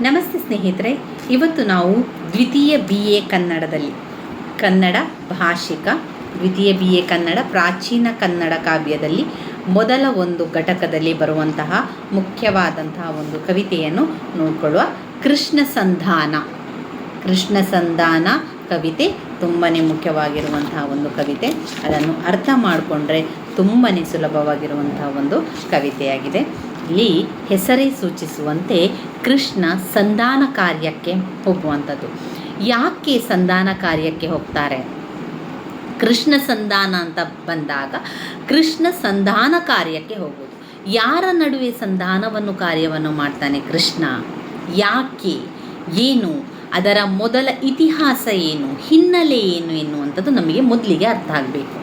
ನಮಸ್ತೆ ಸ್ನೇಹಿತರೆ, ಇವತ್ತು ನಾವು ದ್ವಿತೀಯ ಬಿ ಎ ಕನ್ನಡದಲ್ಲಿ. ಕನ್ನಡ ಭಾಷಿಕ, ದ್ವಿತೀಯ ಬಿ ಎ ಕನ್ನಡ, ಪ್ರಾಚೀನ ಕನ್ನಡ ಕಾವ್ಯದಲ್ಲಿ ಮೊದಲ ಒಂದು ಘಟಕದಲ್ಲಿ ಬರುವಂತಹ ಮುಖ್ಯವಾದಂತಹ ಒಂದು ಕವಿತೆಯನ್ನು ನೋಡಿಕೊಳ್ಳುವ ಕೃಷ್ಣ ಸಂಧಾನ. ಕೃಷ್ಣ ಸಂಧಾನ ಕವಿತೆ ತುಂಬಾ ಮುಖ್ಯವಾಗಿರುವಂತಹ ಒಂದು ಕವಿತೆ. ಅದನ್ನು ಅರ್ಥ ಮಾಡಿಕೊಂಡ್ರೆ ತುಂಬಾ ಸುಲಭವಾಗಿರುವಂತಹ ಒಂದು ಕವಿತೆಯಾಗಿದೆ. ಇಲ್ಲಿ ಹೆಸರೇ ಸೂಚಿಸುವಂತೆ ಕೃಷ್ಣ ಸಂಧಾನ ಕಾರ್ಯಕ್ಕೆ ಹೋಗುವಂಥದ್ದು. ಯಾಕೆ ಸಂಧಾನ ಕಾರ್ಯಕ್ಕೆ ಹೋಗ್ತಾರೆ? ಕೃಷ್ಣ ಸಂಧಾನ ಅಂತ ಬಂದಾಗ ಕೃಷ್ಣ ಸಂಧಾನ ಕಾರ್ಯಕ್ಕೆ ಹೋಗುವುದು. ಯಾರ ನಡುವೆ ಸಂಧಾನವನ್ನು, ಕಾರ್ಯವನ್ನು ಮಾಡ್ತಾನೆ ಕೃಷ್ಣ? ಯಾಕೆ? ಏನು? ಅದರ ಮೊದಲ ಇತಿಹಾಸ ಏನು? ಹಿನ್ನೆಲೆ ಏನು ಎನ್ನುವಂಥದ್ದು ನಮಗೆ ಮೊದಲಿಗೆ ಅರ್ಥ ಆಗಬೇಕು.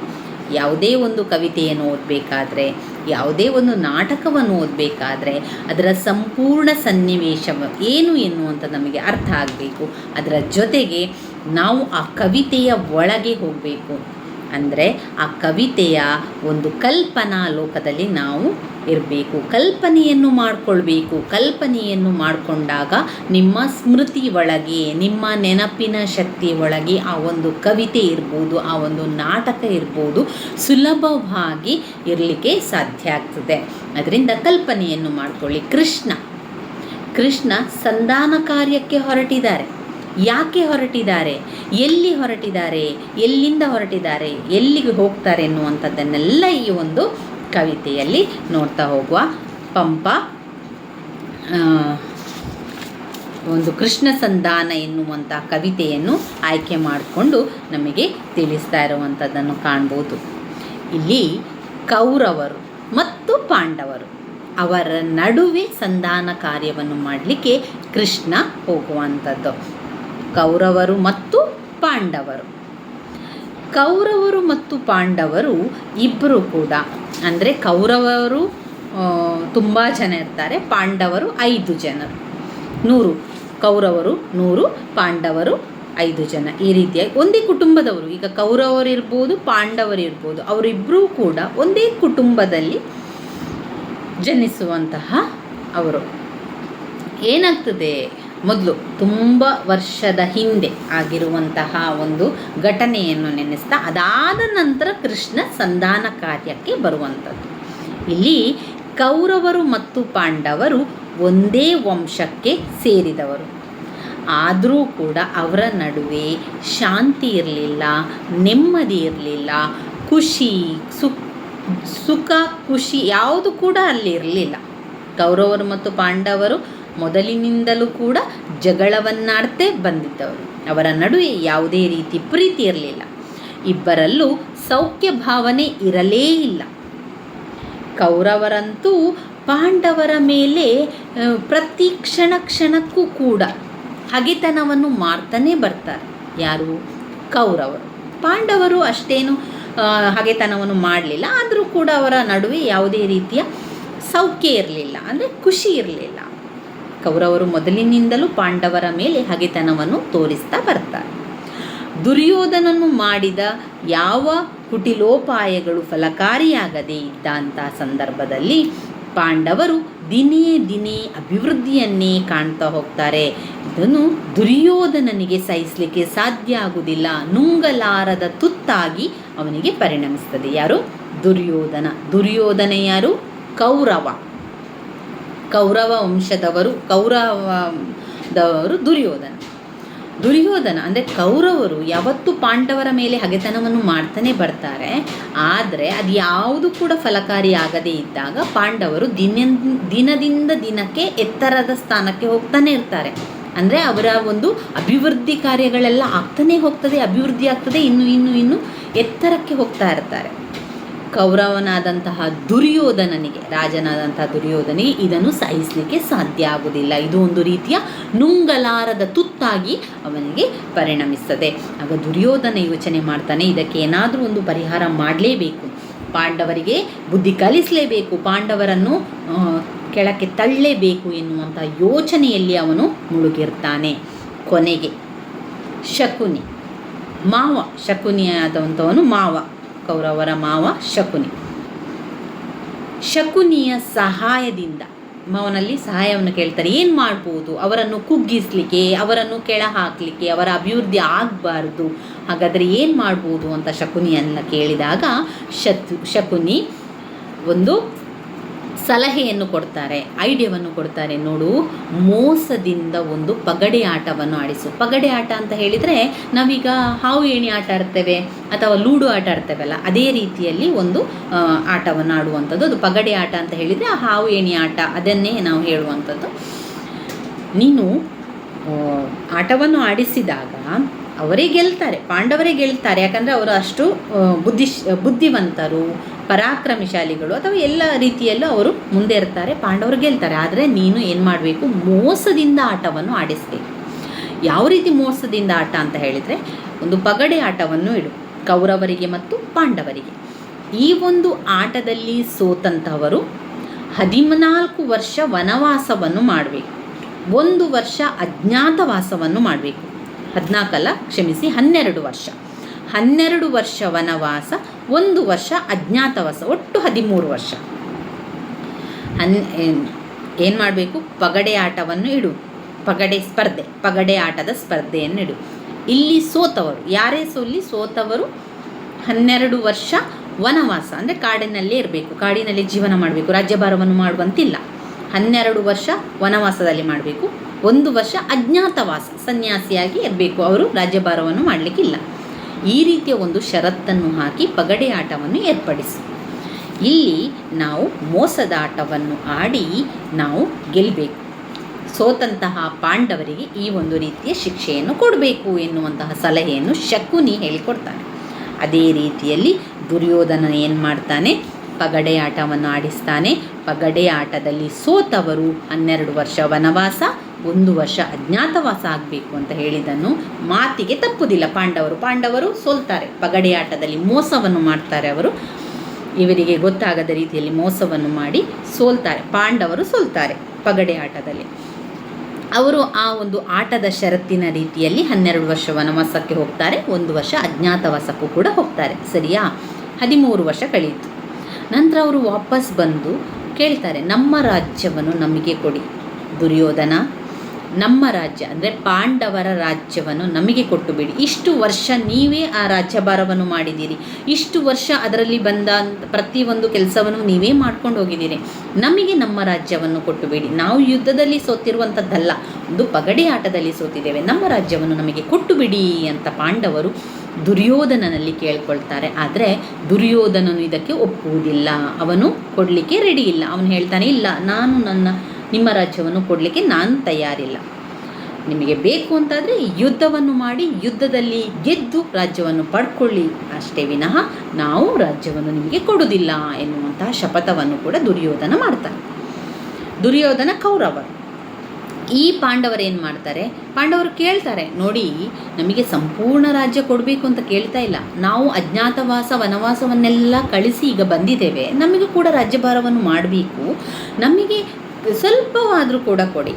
ಯಾವುದೇ ಒಂದು ಕವಿತೆಯನ್ನು ಓದಬೇಕಾದ್ರೆ ಯಾವುದೇ ಒಂದು ನಾಟಕವನ್ನು ಓದಬೇಕಾದ್ರೆ ಅದರ ಸಂಪೂರ್ಣ ಸನ್ನಿವೇಶ ಏನು ಎನ್ನುವಂಥ ನಮಗೆ ಅರ್ಥ ಆಗಬೇಕು. ಅದರ ಜೊತೆಗೆ ನಾವು ಆ ಕವಿತೆಯ ಒಳಗೆ ಹೋಗಬೇಕು. ಅಂದರೆ ಆ ಕವಿತೆಯ ಒಂದು ಕಲ್ಪನಾ ಲೋಕದಲ್ಲಿ ನಾವು ಇರಬೇಕು. ಕಲ್ಪನೆಯನ್ನು ಮಾಡಿಕೊಳ್ಬೇಕು. ಕಲ್ಪನೆಯನ್ನು ಮಾಡಿಕೊಂಡಾಗ ನಿಮ್ಮ ಸ್ಮೃತಿ ಒಳಗೆ, ನಿಮ್ಮ ನೆನಪಿನ ಶಕ್ತಿ ಒಳಗೆ ಆ ಒಂದು ಕವಿತೆ ಇರ್ಬೋದು, ಆ ಒಂದು ನಾಟಕ ಇರ್ಬೋದು ಸುಲಭವಾಗಿ ಇರಲಿಕ್ಕೆ ಸಾಧ್ಯ ಆಗ್ತದೆ. ಅದರಿಂದ ಕಲ್ಪನೆಯನ್ನು ಮಾಡಿಕೊಳ್ಳಿ. ಕೃಷ್ಣ ಕೃಷ್ಣ ಸಂಧಾನ ಕಾರ್ಯಕ್ಕೆ ಹೊರಟಿದ್ದಾರೆ. ಯಾಕೆ ಹೊರಟಿದ್ದಾರೆ? ಎಲ್ಲಿ ಹೊರಟಿದ್ದಾರೆ? ಎಲ್ಲಿಂದ ಹೊರಟಿದ್ದಾರೆ? ಎಲ್ಲಿಗೆ ಹೋಗ್ತಾರೆ ಎನ್ನುವಂಥದ್ದನ್ನೆಲ್ಲ ಈ ಒಂದು ಕವಿತೆಯಲ್ಲಿ ನೋಡ್ತಾ ಹೋಗುವ ಪಂಪ. ಒಂದು ಕೃಷ್ಣ ಸಂಧಾನ ಎನ್ನುವಂಥ ಕವಿತೆಯನ್ನು ಆಯ್ಕೆ ಮಾಡಿಕೊಂಡು ನಮಗೆ ತಿಳಿಸ್ತಾ ಇರುವಂಥದ್ದನ್ನು ಕಾಣ್ಬೋದು. ಇಲ್ಲಿ ಕೌರವರು ಮತ್ತು ಪಾಂಡವರು ಅವರ ನಡುವೆ ಸಂಧಾನ ಕಾರ್ಯವನ್ನು ಮಾಡಲಿಕ್ಕೆ ಕೃಷ್ಣ ಹೋಗುವಂಥದ್ದು. ಕೌರವರು ಮತ್ತು ಪಾಂಡವರು. ಕೌರವರು ಮತ್ತು ಪಾಂಡವರು ಇಬ್ಬರು ಕೂಡ. ಅಂದರೆ ಕೌರವರು ತುಂಬ ಜನ ಇರ್ತಾರೆ, ಪಾಂಡವರು ಐದು ಜನರು ನೂರು ಕೌರವರು, ನೂರು ಪಾಂಡವರು ಐದು ಜನ. ಈ ರೀತಿಯಾಗಿ ಒಂದೇ ಕುಟುಂಬದವರು. ಈಗ ಕೌರವರು ಪಾಂಡವರಿರ್ಬೋದು ಅವರಿಬ್ಬರೂ ಕೂಡ ಒಂದೇ ಕುಟುಂಬದಲ್ಲಿ ಜನಿಸುವಂತಹ ಅವರು. ಏನಾಗ್ತದೆ? ಮೊದಲು ತುಂಬ ವರ್ಷದ ಹಿಂದೆ ಆಗಿರುವಂತಹ ಒಂದು ಘಟನೆಯನ್ನು ನೆನೆಸ್ತಾ ಅದಾದ ನಂತರ ಕೃಷ್ಣ ಸಂಧಾನ ಕಾರ್ಯಕ್ಕೆ ಬರುವಂಥದ್ದು. ಇಲ್ಲಿ ಕೌರವರು ಮತ್ತು ಪಾಂಡವರು ಒಂದೇ ವಂಶಕ್ಕೆ ಸೇರಿದವರು. ಆದರೂ ಕೂಡ ಅವರ ನಡುವೆ ಶಾಂತಿ ಇರಲಿಲ್ಲ, ನೆಮ್ಮದಿ ಇರಲಿಲ್ಲ, ಖುಷಿ, ಸುಖ ಸುಖ, ಖುಷಿ ಯಾವುದು ಕೂಡ ಅಲ್ಲಿ ಇರಲಿಲ್ಲ. ಕೌರವರು ಮತ್ತು ಪಾಂಡವರು ಮೊದಲಿನಿಂದಲೂ ಕೂಡ ಜಗಳವನ್ನಾಡ್ತೇ ಬಂದಿದ್ದವರು. ಅವರ ನಡುವೆ ಯಾವುದೇ ರೀತಿ ಪ್ರೀತಿ ಇರಲಿಲ್ಲ. ಇಬ್ಬರಲ್ಲೂ ಸೌಖ್ಯ ಭಾವನೆ ಇರಲೇ ಇಲ್ಲ. ಕೌರವರಂತೂ ಪಾಂಡವರ ಮೇಲೆ ಪ್ರತಿ ಕ್ಷಣ ಕ್ಷಣಕ್ಕೂ ಕೂಡ ಹಗೆತನವನ್ನು ಮಾಡ್ತಾನೆ ಬರ್ತಾರೆ. ಯಾರು? ಕೌರವರು. ಪಾಂಡವರು ಅಷ್ಟೇನು ಹಗೆತನವನ್ನು ಮಾಡಲಿಲ್ಲ. ಆದರೂ ಕೂಡ ಅವರ ನಡುವೆ ಯಾವುದೇ ರೀತಿಯ ಸೌಖ್ಯ ಇರಲಿಲ್ಲ. ಅಂದರೆ ಖುಷಿ ಇರಲಿಲ್ಲ. ಕೌರವರು ಮೊದಲಿನಿಂದಲೂ ಪಾಂಡವರ ಮೇಲೆ ಹಗೆತನವನ್ನು ತೋರಿಸ್ತಾ ಬರ್ತಾರೆ. ದುರ್ಯೋಧನನು ಮಾಡಿದ ಯಾವ ಕುಟಿಲೋಪಾಯಗಳು ಫಲಕಾರಿಯಾಗದೇ ಇದ್ದಂಥ ಸಂದರ್ಭದಲ್ಲಿ ಪಾಂಡವರು ದಿನೇ ದಿನೇ ಅಭಿವೃದ್ಧಿಯನ್ನೇ ಕಾಣ್ತಾ ಹೋಗ್ತಾರೆ. ಇದನ್ನು ದುರ್ಯೋಧನನಿಗೆ ಸಹಿಸಲಿಕ್ಕೆ ಸಾಧ್ಯ ಆಗುವುದಿಲ್ಲ. ನುಂಗಲಾರದ ತುತ್ತಾಗಿ ಅವನಿಗೆ ಪರಿಣಮಿಸ್ತದೆ. ಯಾರು? ದುರ್ಯೋಧನ. ದುರ್ಯೋಧನ ಯಾರು? ಕೌರವ. ಕೌರವ ವಂಶದವರು ಕೌರವದವರು ದುರ್ಯೋಧನ. ದುರ್ಯೋಧನ ಅಂದರೆ ಕೌರವರು ಯಾವತ್ತೂ ಪಾಂಡವರ ಮೇಲೆ ಹಗೆತನವನ್ನು ಮಾಡ್ತಾನೆ ಬರ್ತಾರೆ. ಆದರೆ ಅದು ಯಾವುದು ಕೂಡ ಫಲಕಾರಿ ಆಗದೇ ಇದ್ದಾಗ ಪಾಂಡವರು ದಿನ ದಿನದಿಂದ ದಿನಕ್ಕೆ ಎತ್ತರದ ಸ್ಥಾನಕ್ಕೆ ಹೋಗ್ತಾನೆ ಇರ್ತಾರೆ. ಅಂದರೆ ಅವರ ಒಂದು ಅಭಿವೃದ್ಧಿ ಕಾರ್ಯಗಳೆಲ್ಲ ಆಗ್ತಾನೆ ಹೋಗ್ತದೆ, ಅಭಿವೃದ್ಧಿ ಆಗ್ತದೆ, ಇನ್ನು ಇನ್ನು ಇನ್ನು ಎತ್ತರಕ್ಕೆ ಹೋಗ್ತಾ ಇರ್ತಾರೆ. ಕೌರವನಾದಂತಹ ದುರ್ಯೋಧನನಿಗೆ, ರಾಜನಾದಂತಹ ದುರ್ಯೋಧನಿಗೆ ಇದನ್ನು ಸಹಿಸಲಿಕ್ಕೆ ಸಾಧ್ಯ ಆಗುವುದಿಲ್ಲ. ಇದು ಒಂದು ರೀತಿಯ ನುಂಗಲಾರದ ತುತ್ತಾಗಿ ಅವನಿಗೆ ಪರಿಣಮಿಸ್ತದೆ. ಆಗ ದುರ್ಯೋಧನ ಯೋಚನೆ ಮಾಡ್ತಾನೆ, ಇದಕ್ಕೆ ಏನಾದರೂ ಒಂದು ಪರಿಹಾರ ಮಾಡಲೇಬೇಕು. ಪಾಂಡವರಿಗೆ ಬುದ್ಧಿ ಕಲಿಸಲೇಬೇಕು, ಪಾಂಡವರನ್ನು ಕೆಳಕ್ಕೆ ತಳ್ಳಲೇಬೇಕು ಎನ್ನುವಂಥ ಯೋಚನೆಯಲ್ಲಿ ಅವನು ಮುಳುಗಿರ್ತಾನೆ. ಕೊನೆಗೆ ಶಕುನಿ, ಮಾವ, ಶಕುನಿಯಾದಂಥವನು ಮಾವ. ಕೌರವರ ಮಾವ ಶಕುನಿ. ಶಕುನಿಯ ಸಹಾಯದಿಂದ, ಮಾವನಲ್ಲಿ ಸಹಾಯವನ್ನು ಕೇಳ್ತಾರೆ, ಏನು ಮಾಡ್ಬೋದು? ಅವರನ್ನು ಕುಗ್ಗಿಸ್ಲಿಕ್ಕೆ, ಅವರನ್ನು ಕೆಳ ಹಾಕಲಿಕ್ಕೆ ಅವರ ಅಭಿವೃದ್ಧಿ ಆಗಬಾರ್ದು. ಹಾಗಾದರೆ ಏನು ಮಾಡ್ಬೋದು ಅಂತ ಶಕುನಿಯನ್ನು ಕೇಳಿದಾಗ, ಶತು, ಶಕುನಿ ಒಂದು ಸಲಹೆಯನ್ನು ಕೊಡ್ತಾರೆ, ಐಡಿಯಾವನ್ನು ಕೊಡ್ತಾರೆ. ನೋಡು, ಮೋಸದಿಂದ ಒಂದು ಪಗಡೆ ಆಟವನ್ನು ಆಡಿಸು. ಪಗಡೆ ಆಟ ಅಂತ ಹೇಳಿದರೆ ನಾವೀಗ ಹಾವು, ಏಣಿ ಆಟ ಆಡ್ತೇವೆ ಅಥವಾ ಲೂಡು ಆಟ ಆಡ್ತೇವಲ್ಲ, ಅದೇ ರೀತಿಯಲ್ಲಿ ಒಂದು ಆಟವನ್ನು ಆಡುವಂಥದ್ದು. ಅದು ಪಗಡೆ ಆಟ ಅಂತ ಹೇಳಿದರೆ ಆ ಹಾವು, ಏಣಿ ಆಟ, ಅದನ್ನೇ ನಾವು ಹೇಳುವಂಥದ್ದು. ನೀನು ಆಟವನ್ನು ಆಡಿಸಿದಾಗ ಅವರೇ ಗೆಲ್ತಾರೆ, ಪಾಂಡವರೇ ಗೆಲ್ತಾರೆ. ಯಾಕಂದರೆ ಅವರು ಅಷ್ಟು ಬುದ್ಧಿ, ಬುದ್ಧಿವಂತರು, ಪರಾಕ್ರಮಶಾಲಿಗಳು ಅಥವಾ ಎಲ್ಲ ರೀತಿಯಲ್ಲೂ ಅವರು ಮುಂದೆ ಇರ್ತಾರೆ, ಪಾಂಡವರು ಗೆಲ್ತಾರೆ. ಆದರೆ ನೀನು ಏನು ಮಾಡಬೇಕು? ಮೋಸದಿಂದ ಆಟವನ್ನು ಆಡಿಸಬೇಕು. ಯಾವ ರೀತಿ ಮೋಸದಿಂದ ಆಟ ಅಂತ ಹೇಳಿದರೆ, ಒಂದು ಪಗಡೆ ಆಟವನ್ನು ಇಡು, ಕೌರವರಿಗೆ ಮತ್ತು ಪಾಂಡವರಿಗೆ. ಈ ಒಂದು ಆಟದಲ್ಲಿ ಸೋತಂಥವರು ಹದಿನಾಲ್ಕು ವರ್ಷ ವನವಾಸವನ್ನು ಮಾಡಬೇಕು. ಒಂದು ವರ್ಷ ಅಜ್ಞಾತವಾಸವನ್ನು ಮಾಡಬೇಕು. ಹದಿನಾಲ್ಕಲ್ಲ, ಕ್ಷಮಿಸಿ, ಹನ್ನೆರಡು ವರ್ಷ. ಹನ್ನೆರಡು ವರ್ಷ ವನವಾಸ, ಒಂದು ವರ್ಷ ಅಜ್ಞಾತವಾಸ, ಒಟ್ಟು ಹದಿಮೂರು ವರ್ಷ. ಹನ್, ಏನು ಮಾಡಬೇಕು? ಪಗಡೆ ಆಟವನ್ನು ಇಡು. ಪಗಡೆ ಸ್ಪರ್ಧೆ, ಪಗಡೆ ಆಟದ ಸ್ಪರ್ಧೆಯನ್ನು ಇಡು. ಇಲ್ಲಿ ಸೋತವರು, ಯಾರೇ ಸೋಲಿ ಸೋತವರು, ಹನ್ನೆರಡು ವರ್ಷ ವನವಾಸ, ಅಂದರೆ ಕಾಡಿನಲ್ಲೇ ಇರಬೇಕು. ಕಾಡಿನಲ್ಲಿ ಜೀವನ ಮಾಡಬೇಕು. ರಾಜ್ಯಭಾರವನ್ನು ಮಾಡುವಂತಿಲ್ಲ. ಹನ್ನೆರಡು ವರ್ಷ ವನವಾಸದಲ್ಲಿ ಮಾಡಬೇಕು. ಒಂದು ವರ್ಷ ಅಜ್ಞಾತವಾಸ, ಸನ್ಯಾಸಿಯಾಗಿ ಇರಬೇಕು. ಅವರು ರಾಜ್ಯಭಾರವನ್ನು ಮಾಡಲಿಕ್ಕಿಲ್ಲ. ಈ ರೀತಿಯ ಒಂದು ಷರತ್ತನ್ನು ಹಾಕಿ ಪಗಡೆ ಆಟವನ್ನು ಏರ್ಪಡಿಸಿ. ಇಲ್ಲಿ ನಾವು ಮೋಸದ ಆಟವನ್ನು ಆಡಿ ನಾವು ಗೆಲ್ಲಬೇಕು ಸೋತಂತಹ ಪಾಂಡವರಿಗೆ ಈ ಒಂದು ರೀತಿಯ ಶಿಕ್ಷೆಯನ್ನು ಕೊಡಬೇಕು ಎನ್ನುವಂತಹ ಸಲಹೆಯನ್ನು ಶಕುನಿ ಹೇಳಿಕೊಡ್ತಾನೆ. ಅದೇ ರೀತಿಯಲ್ಲಿ ದುರ್ಯೋಧನ ಏನು ಮಾಡ್ತಾನೆ? ಪಗಡೆ ಆಟವನ್ನು ಆಡಿಸ್ತಾನೆ. ಪಗಡೆ ಆಟದಲ್ಲಿ ಸೋತವರು ಹನ್ನೆರಡು ವರ್ಷ ವನವಾಸ, ಒಂದು ವರ್ಷ ಅಜ್ಞಾತವಾಸ ಆಗಬೇಕು ಅಂತ ಹೇಳಿದನು ಮಾತಿಗೆ ತಪ್ಪುದಿಲ್ಲ. ಪಾಂಡವರು ಪಾಂಡವರು ಸೋಲ್ತಾರೆ. ಪಗಡೆ ಆಟದಲ್ಲಿ ಮೋಸವನ್ನು ಮಾಡ್ತಾರೆ ಅವರು. ಇವರಿಗೆ ಗೊತ್ತಾಗದ ರೀತಿಯಲ್ಲಿ ಮೋಸವನ್ನು ಮಾಡಿ ಸೋಲ್ತಾರೆ. ಪಾಂಡವರು ಸೋಲ್ತಾರೆ ಪಗಡೆ ಆಟದಲ್ಲಿ. ಅವರು ಆ ಒಂದು ಆಟದ ಷರತ್ತಿನ ರೀತಿಯಲ್ಲಿ ಹನ್ನೆರಡು ವರ್ಷ ವನವಾಸಕ್ಕೆ ಹೋಗ್ತಾರೆ. ಒಂದು ವರ್ಷ ಅಜ್ಞಾತವಾಸಕ್ಕೂ ಕೂಡ ಹೋಗ್ತಾರೆ. ಸರಿಯಾ? ಹದಿಮೂರು ವರ್ಷ ಕಳೆಯಿತು ನಂತರ ಅವರು ವಾಪಸ್ ಬಂದು ಕೇಳ್ತಾರೆ ನಮ್ಮ ರಾಜ್ಯವನ್ನು ನಮಗೆ ಕೊಡಿ ದುರ್ಯೋಧನ ನಮ್ಮ ರಾಜ್ಯ, ಅಂದರೆ ಪಾಂಡವರ ರಾಜ್ಯವನ್ನು ನಮಗೆ ಕೊಟ್ಟು ಬಿಡಿ ಇಷ್ಟು ವರ್ಷ ನೀವೇ ಆ ರಾಜ್ಯಭಾರವನ್ನು ಮಾಡಿದ್ದೀರಿ. ಇಷ್ಟು ವರ್ಷ ಅದರಲ್ಲಿ ಬಂದ ಪ್ರತಿಯೊಂದು ಕೆಲಸವನ್ನು ನೀವೇ ಮಾಡ್ಕೊಂಡು ಹೋಗಿದ್ದೀರಿ. ನಮಗೆ ನಮ್ಮ ರಾಜ್ಯವನ್ನು ಕೊಟ್ಟು ಬಿಡಿ ನಾವು ಯುದ್ಧದಲ್ಲಿ ಸೋತಿರುವಂಥದ್ದಲ್ಲ ಒಂದು ಪಗಡೆ ಆಟದಲ್ಲಿ ಸೋತಿದ್ದೇವೆ. ನಮ್ಮ ರಾಜ್ಯವನ್ನು ನಮಗೆ ಕೊಟ್ಟು ಬಿಡಿ ಅಂತ ಪಾಂಡವರು ದುರ್ಯೋಧನನಲ್ಲಿ ಕೇಳ್ಕೊಳ್ತಾರೆ. ಆದರೆ ದುರ್ಯೋಧನನು ಇದಕ್ಕೆ ಒಪ್ಪುವುದಿಲ್ಲ. ಅವನು ಕೊಡಲಿಕ್ಕೆ ರೆಡಿ ಇಲ್ಲ. ಅವನು ಹೇಳ್ತಾನೆ, ಇಲ್ಲ, ನಾನು ನನ್ನ ನಿಮ್ಮ ರಾಜ್ಯವನ್ನು ಕೊಡಲಿಕ್ಕೆ ನಾನು ತಯಾರಿಲ್ಲ. ನಿಮಗೆ ಬೇಕು ಅಂತಾದರೆ ಯುದ್ಧವನ್ನು ಮಾಡಿ ಯುದ್ಧದಲ್ಲಿ ಗೆದ್ದು ರಾಜ್ಯವನ್ನು ಪಡ್ಕೊಳ್ಳಿ. ಅಷ್ಟೇ ವಿನಃ ನಾವು ರಾಜ್ಯವನ್ನು ನಿಮಗೆ ಕೊಡುವುದಿಲ್ಲ ಎನ್ನುವಂತಹ ಶಪಥವನ್ನು ಕೂಡ ದುರ್ಯೋಧನ ಮಾಡ್ತಾರೆ. ದುರ್ಯೋಧನ ಕೌರವರು. ಈ ಪಾಂಡವರು ಏನು ಮಾಡ್ತಾರೆ? ಪಾಂಡವರು ಕೇಳ್ತಾರೆ, ನೋಡಿ, ನಮಗೆ ಸಂಪೂರ್ಣ ರಾಜ್ಯ ಕೊಡಬೇಕು ಅಂತ ಕೇಳ್ತಾ ಇಲ್ಲ. ನಾವು ಅಜ್ಞಾತವಾಸ ವನವಾಸವನ್ನೆಲ್ಲ ಕಳಿಸಿ ಈಗ ಬಂದಿದ್ದೇವೆ. ನಮಗೆ ಕೂಡ ರಾಜ್ಯಭಾರವನ್ನು ಮಾಡಬೇಕು. ನಮಗೆ ಸ್ವಲ್ಪವಾದರೂ ಕೂಡ ಕೊಡಿ.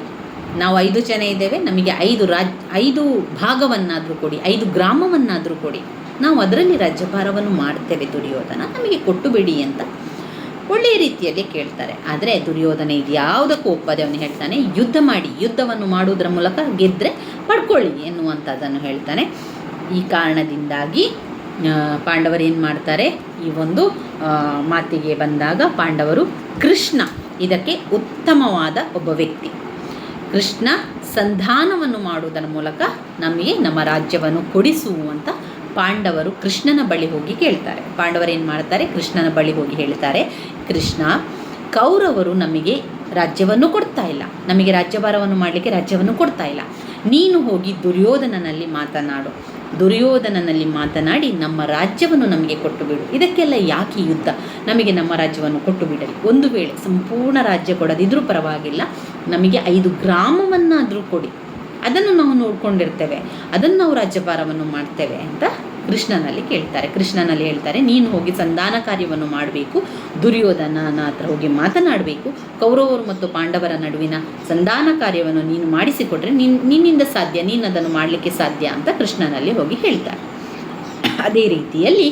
ನಾವು ಐದು ಜನ ಇದ್ದೇವೆ, ನಮಗೆ ಐದು ರಾಜ್, ಐದು ಭಾಗವನ್ನಾದರೂ ಕೊಡಿ, ಐದು ಗ್ರಾಮವನ್ನಾದರೂ ಕೊಡಿ. ನಾವು ಅದರಲ್ಲಿ ರಾಜ್ಯಭಾರವನ್ನು ಮಾಡ್ತೇವೆ ದುರ್ಯೋಧನ, ನಮಗೆ ಕೊಟ್ಟು ಬಿಡಿ ಅಂತ ಒಳ್ಳೆಯ ರೀತಿಯಲ್ಲಿ ಕೇಳ್ತಾರೆ. ಆದರೆ ದುರ್ಯೋಧನ ಇದು ಯಾವುದಕ್ಕೂ ಒಪ್ಪದೆ ಅವನು ಹೇಳ್ತಾನೆ, ಯುದ್ಧ ಮಾಡಿ, ಯುದ್ಧವನ್ನು ಮಾಡುವುದರ ಮೂಲಕ ಗೆದ್ದರೆ ಪಡ್ಕೊಳ್ಳಿ ಎನ್ನುವಂಥದ್ದನ್ನು ಹೇಳ್ತಾನೆ. ಈ ಕಾರಣದಿಂದಾಗಿ ಪಾಂಡವರು ಏನು ಮಾಡ್ತಾರೆ, ಈ ಒಂದು ಮಾತಿಗೆ ಬಂದಾಗ ಪಾಂಡವರು ಕೃಷ್ಣ ಇದಕ್ಕೆ ಉತ್ತಮವಾದ ಒಬ್ಬ ವ್ಯಕ್ತಿ. ಕೃಷ್ಣ ಸಂಧಾನವನ್ನು ಮಾಡುವುದರ ಮೂಲಕ ನಮಗೆ ನಮ್ಮ ರಾಜ್ಯವನ್ನು ಕೊಡಿಸುವಂತ ಪಾಂಡವರು ಕೃಷ್ಣನ ಬಳಿ ಹೋಗಿ ಕೇಳ್ತಾರೆ. ಪಾಂಡವರು ಏನು ಮಾಡ್ತಾರೆ? ಕೃಷ್ಣನ ಬಳಿ ಹೋಗಿ ಹೇಳ್ತಾರೆ, ಕೃಷ್ಣ, ಕೌರವರು ನಮಗೆ ರಾಜ್ಯವನ್ನು ಕೊಡ್ತಾ ಇಲ್ಲ. ನಮಗೆ ರಾಜ್ಯಭಾರವನ್ನು ಮಾಡಲಿಕ್ಕೆ ರಾಜ್ಯವನ್ನು ಕೊಡ್ತಾ ಇಲ್ಲ. ನೀನು ಹೋಗಿ ದುರ್ಯೋಧನನಲ್ಲಿ ಮಾತನಾಡು. ದುರ್ಯೋಧನನಲ್ಲಿ ಮಾತನಾಡಿ ನಮ್ಮ ರಾಜ್ಯವನ್ನು ನಮಗೆ ಕೊಟ್ಟು ಬಿಡು ಇದಕ್ಕೆಲ್ಲ ಯಾಕೆ ಯುದ್ಧ? ನಮಗೆ ನಮ್ಮ ರಾಜ್ಯವನ್ನು ಕೊಟ್ಟು ಬಿಡಲಿ ಒಂದು ವೇಳೆ ಸಂಪೂರ್ಣ ರಾಜ್ಯ ಕೊಡದಿದ್ರೂ ಪರವಾಗಿಲ್ಲ. ನಮಗೆ ಐದು ಗ್ರಾಮವನ್ನಾದರೂ ಕೊಡಿ. ಅದನ್ನು ನಾವು ನೋಡ್ಕೊಂಡಿರ್ತೇವೆ. ಅದನ್ನು ನಾವು ರಾಜ್ಯಭಾರವನ್ನು ಮಾಡ್ತೇವೆ ಅಂತ ಕೃಷ್ಣನಲ್ಲಿ ಕೇಳ್ತಾರೆ. ಕೃಷ್ಣನಲ್ಲಿ ಹೇಳ್ತಾರೆ, ನೀನು ಹೋಗಿ ಸಂಧಾನ ಕಾರ್ಯವನ್ನು ಮಾಡಬೇಕು ದುರ್ಯೋಧನನ ಹತ್ರ ಹೋಗಿ ಮಾತನಾಡಬೇಕು, ಕೌರವರು ಮತ್ತು ಪಾಂಡವರ ನಡುವಿನ ಸಂಧಾನ ಕಾರ್ಯವನ್ನು ನೀನು ಮಾಡಿಸಿಕೊಟ್ರೆ ನಿನ್, ನಿನ್ನಿಂದ ಸಾಧ್ಯ, ನೀನು ಅದನ್ನು ಮಾಡಲಿಕ್ಕೆ ಸಾಧ್ಯ ಅಂತ ಕೃಷ್ಣನಲ್ಲಿ ಹೋಗಿ ಹೇಳ್ತಾರೆ. ಅದೇ ರೀತಿಯಲ್ಲಿ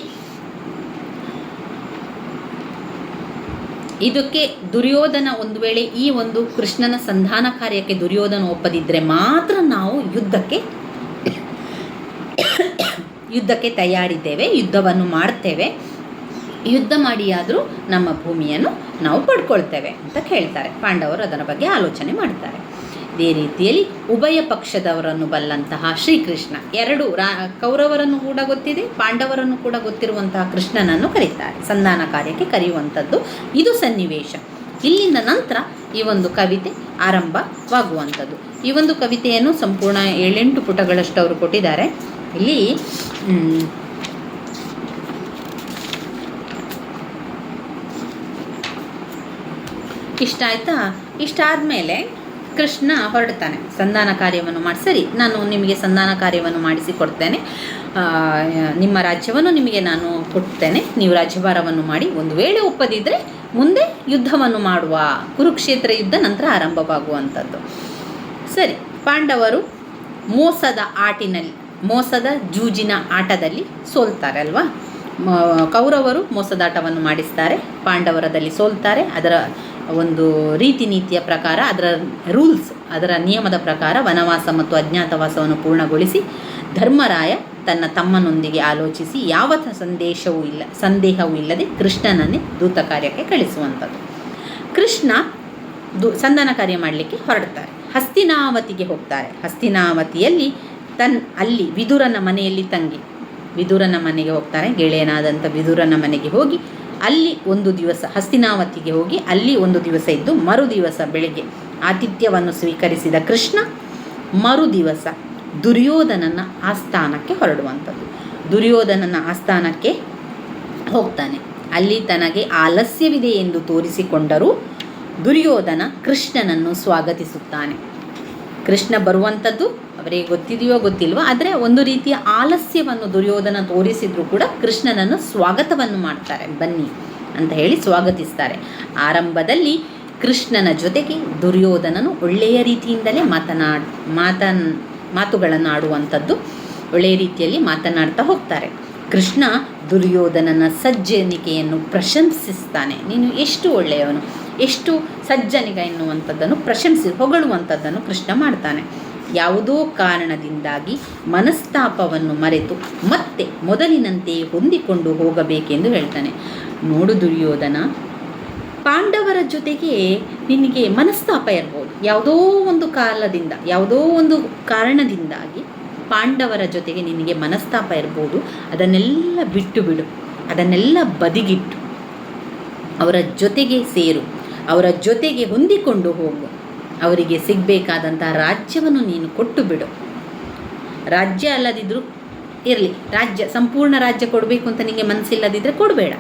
ಇದಕ್ಕೆ ದುರ್ಯೋಧನ ಒಂದು ವೇಳೆ ಈ ಒಂದು ಕೃಷ್ಣನ ಸಂಧಾನ ಕಾರ್ಯಕ್ಕೆ ದುರ್ಯೋಧನ ಒಪ್ಪದಿದ್ದರೆ ಮಾತ್ರ ನಾವು ಯುದ್ಧಕ್ಕೆ ಯುದ್ಧಕ್ಕೆ ತಯಾರಿದ್ದೇವೆ, ಯುದ್ಧವನ್ನು ಮಾಡ್ತೇವೆ. ಯುದ್ಧ ಮಾಡಿಯಾದರೂ ನಮ್ಮ ಭೂಮಿಯನ್ನು ನಾವು ಪಡ್ಕೊಳ್ತೇವೆ ಅಂತ ಕೇಳ್ತಾರೆ. ಪಾಂಡವರು ಅದರ ಬಗ್ಗೆ ಆಲೋಚನೆ ಮಾಡ್ತಾರೆ. ಇದೇ ರೀತಿಯಲ್ಲಿ ಉಭಯ ಪಕ್ಷದವರನ್ನು ಬಲ್ಲಂತಹ ಶ್ರೀಕೃಷ್ಣ, ಎರಡು ರಾ, ಕೌರವರನ್ನು ಕೂಡ ಗೊತ್ತಿದೆ, ಪಾಂಡವರನ್ನು ಕೂಡ ಗೊತ್ತಿರುವಂತಹ ಕೃಷ್ಣನನ್ನು ಕರೀತಾರೆ. ಸಂಧಾನ ಕಾರ್ಯಕ್ಕೆ ಕರೆಯುವಂಥದ್ದು ಇದು ಸನ್ನಿವೇಶ. ಇಲ್ಲಿಂದ ನಂತರ ಈ ಒಂದು ಕವಿತೆ ಆರಂಭವಾಗುವಂಥದ್ದು. ಈ ಒಂದು ಕವಿತೆಯನ್ನು ಸಂಪೂರ್ಣ ಏಳೆಂಟು ಪುಟಗಳಷ್ಟು ಅವರು ಕೊಟ್ಟಿದ್ದಾರೆ. ಇಲ್ಲಿ ಇಷ್ಟ ಆಯ್ತಾ? ಇಷ್ಟ ಆದಮೇಲೆ ಕೃಷ್ಣ ಹೊರಡ್ತಾನೆ. ಸಂಧಾನ ಕಾರ್ಯವನ್ನು ಮಾಡಿ. ಸರಿ, ನಾನು ನಿಮಗೆ ಸಂಧಾನ ಕಾರ್ಯವನ್ನು ಮಾಡಿಸಿ ಕೊಡ್ತೇನೆ. ನಿಮ್ಮ ರಾಜ್ಯವನ್ನು ನಿಮಗೆ ನಾನು ಕೊಡ್ತೇನೆ. ನೀವು ರಾಜ್ಯಭಾರವನ್ನು ಮಾಡಿ ಒಂದು ವೇಳೆ ಒಪ್ಪದಿದ್ದರೆ ಮುಂದೆ ಯುದ್ಧವನ್ನು ಮಾಡುವ. ಕುರುಕ್ಷೇತ್ರ ಯುದ್ಧ ನಂತರ ಆರಂಭವಾಗುವಂಥದ್ದು. ಸರಿ, ಪಾಂಡವರು ಮೋಸದ ಆಟಿನಲ್ಲಿ ಮೋಸದ ಜೂಜಿನ ಆಟದಲ್ಲಿ ಸೋಲ್ತಾರೆ ಅಲ್ವಾ? ಕೌರವರು ಮೋಸದಾಟವನ್ನು ಮಾಡಿಸ್ತಾರೆ, ಪಾಂಡವರದಲ್ಲಿ ಸೋಲ್ತಾರೆ. ಅದರ ಒಂದು ರೀತಿ ನೀತಿಯ ಪ್ರಕಾರ, ಅದರ ರೂಲ್ಸ್ ಅದರ ನಿಯಮದ ಪ್ರಕಾರ ವನವಾಸ ಮತ್ತು ಅಜ್ಞಾತವಾಸವನ್ನು ಪೂರ್ಣಗೊಳಿಸಿ ಧರ್ಮರಾಯ ತನ್ನ ತಮ್ಮನೊಂದಿಗೆ ಆಲೋಚಿಸಿ ಯಾವ ಸಂದೇಶವೂ ಇಲ್ಲ, ಸಂದೇಹವೂ ಇಲ್ಲದೆ ಕೃಷ್ಣನನ್ನೇ ದೂತ ಕಾರ್ಯಕ್ಕೆ ಕಳಿಸುವಂಥದ್ದು. ಕೃಷ್ಣ ದು, ಸಂಧಾನ ಕಾರ್ಯ ಮಾಡಲಿಕ್ಕೆ ಹೊರಡ್ತಾರೆ. ಹಸ್ತಿನಾವತಿಗೆ ಹೋಗ್ತಾರೆ. ಹಸ್ತಿನಾವತಿಯಲ್ಲಿ ತನ್ ಅಲ್ಲಿ ವಿದುರನ ಮನೆಯಲ್ಲಿ ತಂಗಿ. ವಿದುರನ ಮನೆಗೆ ಹೋಗ್ತಾರೆ. ಗೆಳೆಯನಾದಂಥ ವಿದುರನ ಮನೆಗೆ ಹೋಗಿ ಅಲ್ಲಿ ಒಂದು ದಿವಸ ಹಸ್ತಿನಾವತಿಗೆ ಹೋಗಿ ಅಲ್ಲಿ ಒಂದು ದಿವಸ ಇದ್ದು ಮರು ದಿವಸ ಬೆಳಗ್ಗೆ ಆತಿಥ್ಯವನ್ನು ಸ್ವೀಕರಿಸಿದ ಕೃಷ್ಣ ಮರು ದಿವಸ ದುರ್ಯೋಧನನ ಆಸ್ಥಾನಕ್ಕೆ ಹೊರಡುವಂಥದ್ದು. ದುರ್ಯೋಧನನ ಆಸ್ಥಾನಕ್ಕೆ ಹೋಗ್ತಾನೆ. ಅಲ್ಲಿ ತನಗೆ ಆಲಸ್ಯವಿದೆ ಎಂದು ತೋರಿಸಿಕೊಂಡರೂ ದುರ್ಯೋಧನ ಕೃಷ್ಣನನ್ನು ಸ್ವಾಗತಿಸುತ್ತಾನೆ. ಕೃಷ್ಣ ಬರುವಂಥದ್ದು ಅವರಿಗೆ ಗೊತ್ತಿದೆಯೋ ಗೊತ್ತಿಲ್ವೋ, ಆದರೆ ಒಂದು ರೀತಿಯ ಆಲಸ್ಯವನ್ನು, ದುರ್ಯೋಧನ ತೋರಿಸಿದ್ರು ಕೂಡ ಕೃಷ್ಣನನ್ನು ಸ್ವಾಗತವನ್ನು ಮಾಡ್ತಾರೆ. ಬನ್ನಿ ಅಂತ ಹೇಳಿ ಸ್ವಾಗತಿಸ್ತಾರೆ. ಆರಂಭದಲ್ಲಿ ಕೃಷ್ಣನ ಜೊತೆಗೆ ದುರ್ಯೋಧನನು ಒಳ್ಳೆಯ ರೀತಿಯಿಂದಲೇ ಮಾತನಾಡ್ ಮಾತನ್ ಮಾತುಗಳನ್ನು ಆಡುವಂಥದ್ದು ಒಳ್ಳೆಯ ರೀತಿಯಲ್ಲಿ ಮಾತನಾಡ್ತಾ ಹೋಗ್ತಾರೆ. ಕೃಷ್ಣ ದುರ್ಯೋಧನನ ಸಜ್ಜನಿಕೆಯನ್ನು ಪ್ರಶಂಸಿಸ್ತಾನೆ. ನೀನು ಎಷ್ಟು ಒಳ್ಳೆಯವನು, ಎಷ್ಟು ಸಜ್ಜನಿಗ ಎನ್ನುವಂಥದ್ದನ್ನು ಪ್ರಶಂಸಿ ಹೊಗಳುವಂಥದ್ದನ್ನು ಕೃಷ್ಣ ಮಾಡ್ತಾನೆ. ಯಾವುದೋ ಕಾರಣದಿಂದಾಗಿ ಮನಸ್ತಾಪವನ್ನು ಮರೆತು ಮತ್ತೆ ಮೊದಲಿನಂತೆ ಹೊಂದಿಕೊಂಡು ಹೋಗಬೇಕೆಂದು ಹೇಳ್ತಾನೆ. ನೋಡು ದುರ್ಯೋಧನ, ಪಾಂಡವರ ಜೊತೆಗೆ ನಿನಗೆ ಮನಸ್ತಾಪ ಇರ್ಬೋದು. ಯಾವುದೋ ಒಂದು ಕಾಲದಿಂದ, ಯಾವುದೋ ಒಂದು ಕಾರಣದಿಂದಾಗಿ ಪಾಂಡವರ ಜೊತೆಗೆ ನಿನಗೆ ಮನಸ್ತಾಪ ಇರ್ಬೋದು. ಅದನ್ನೆಲ್ಲ ಬಿಟ್ಟು ಬಿಡು. ಅದನ್ನೆಲ್ಲ ಬದಿಗಿಟ್ಟು ಅವರ ಜೊತೆಗೆ ಸೇರು. ಅವರ ಜೊತೆಗೆ ಹೊಂದಿಕೊಂಡು ಹೋಗು. ಅವರಿಗೆ ಸಿಗಬೇಕಾದಂಥ ರಾಜ್ಯವನ್ನು ನೀನು ಕೊಟ್ಟು ಬಿಡು. ರಾಜ್ಯ ಅಲ್ಲದಿದ್ದರೂ ಇರಲಿ. ರಾಜ್ಯ, ಸಂಪೂರ್ಣ ರಾಜ್ಯ ಕೊಡಬೇಕು ಅಂತ ನಿಮಗೆ ಮನಸ್ಸಿಲ್ಲದಿದ್ದರೆ ಕೊಡಬೇಡ.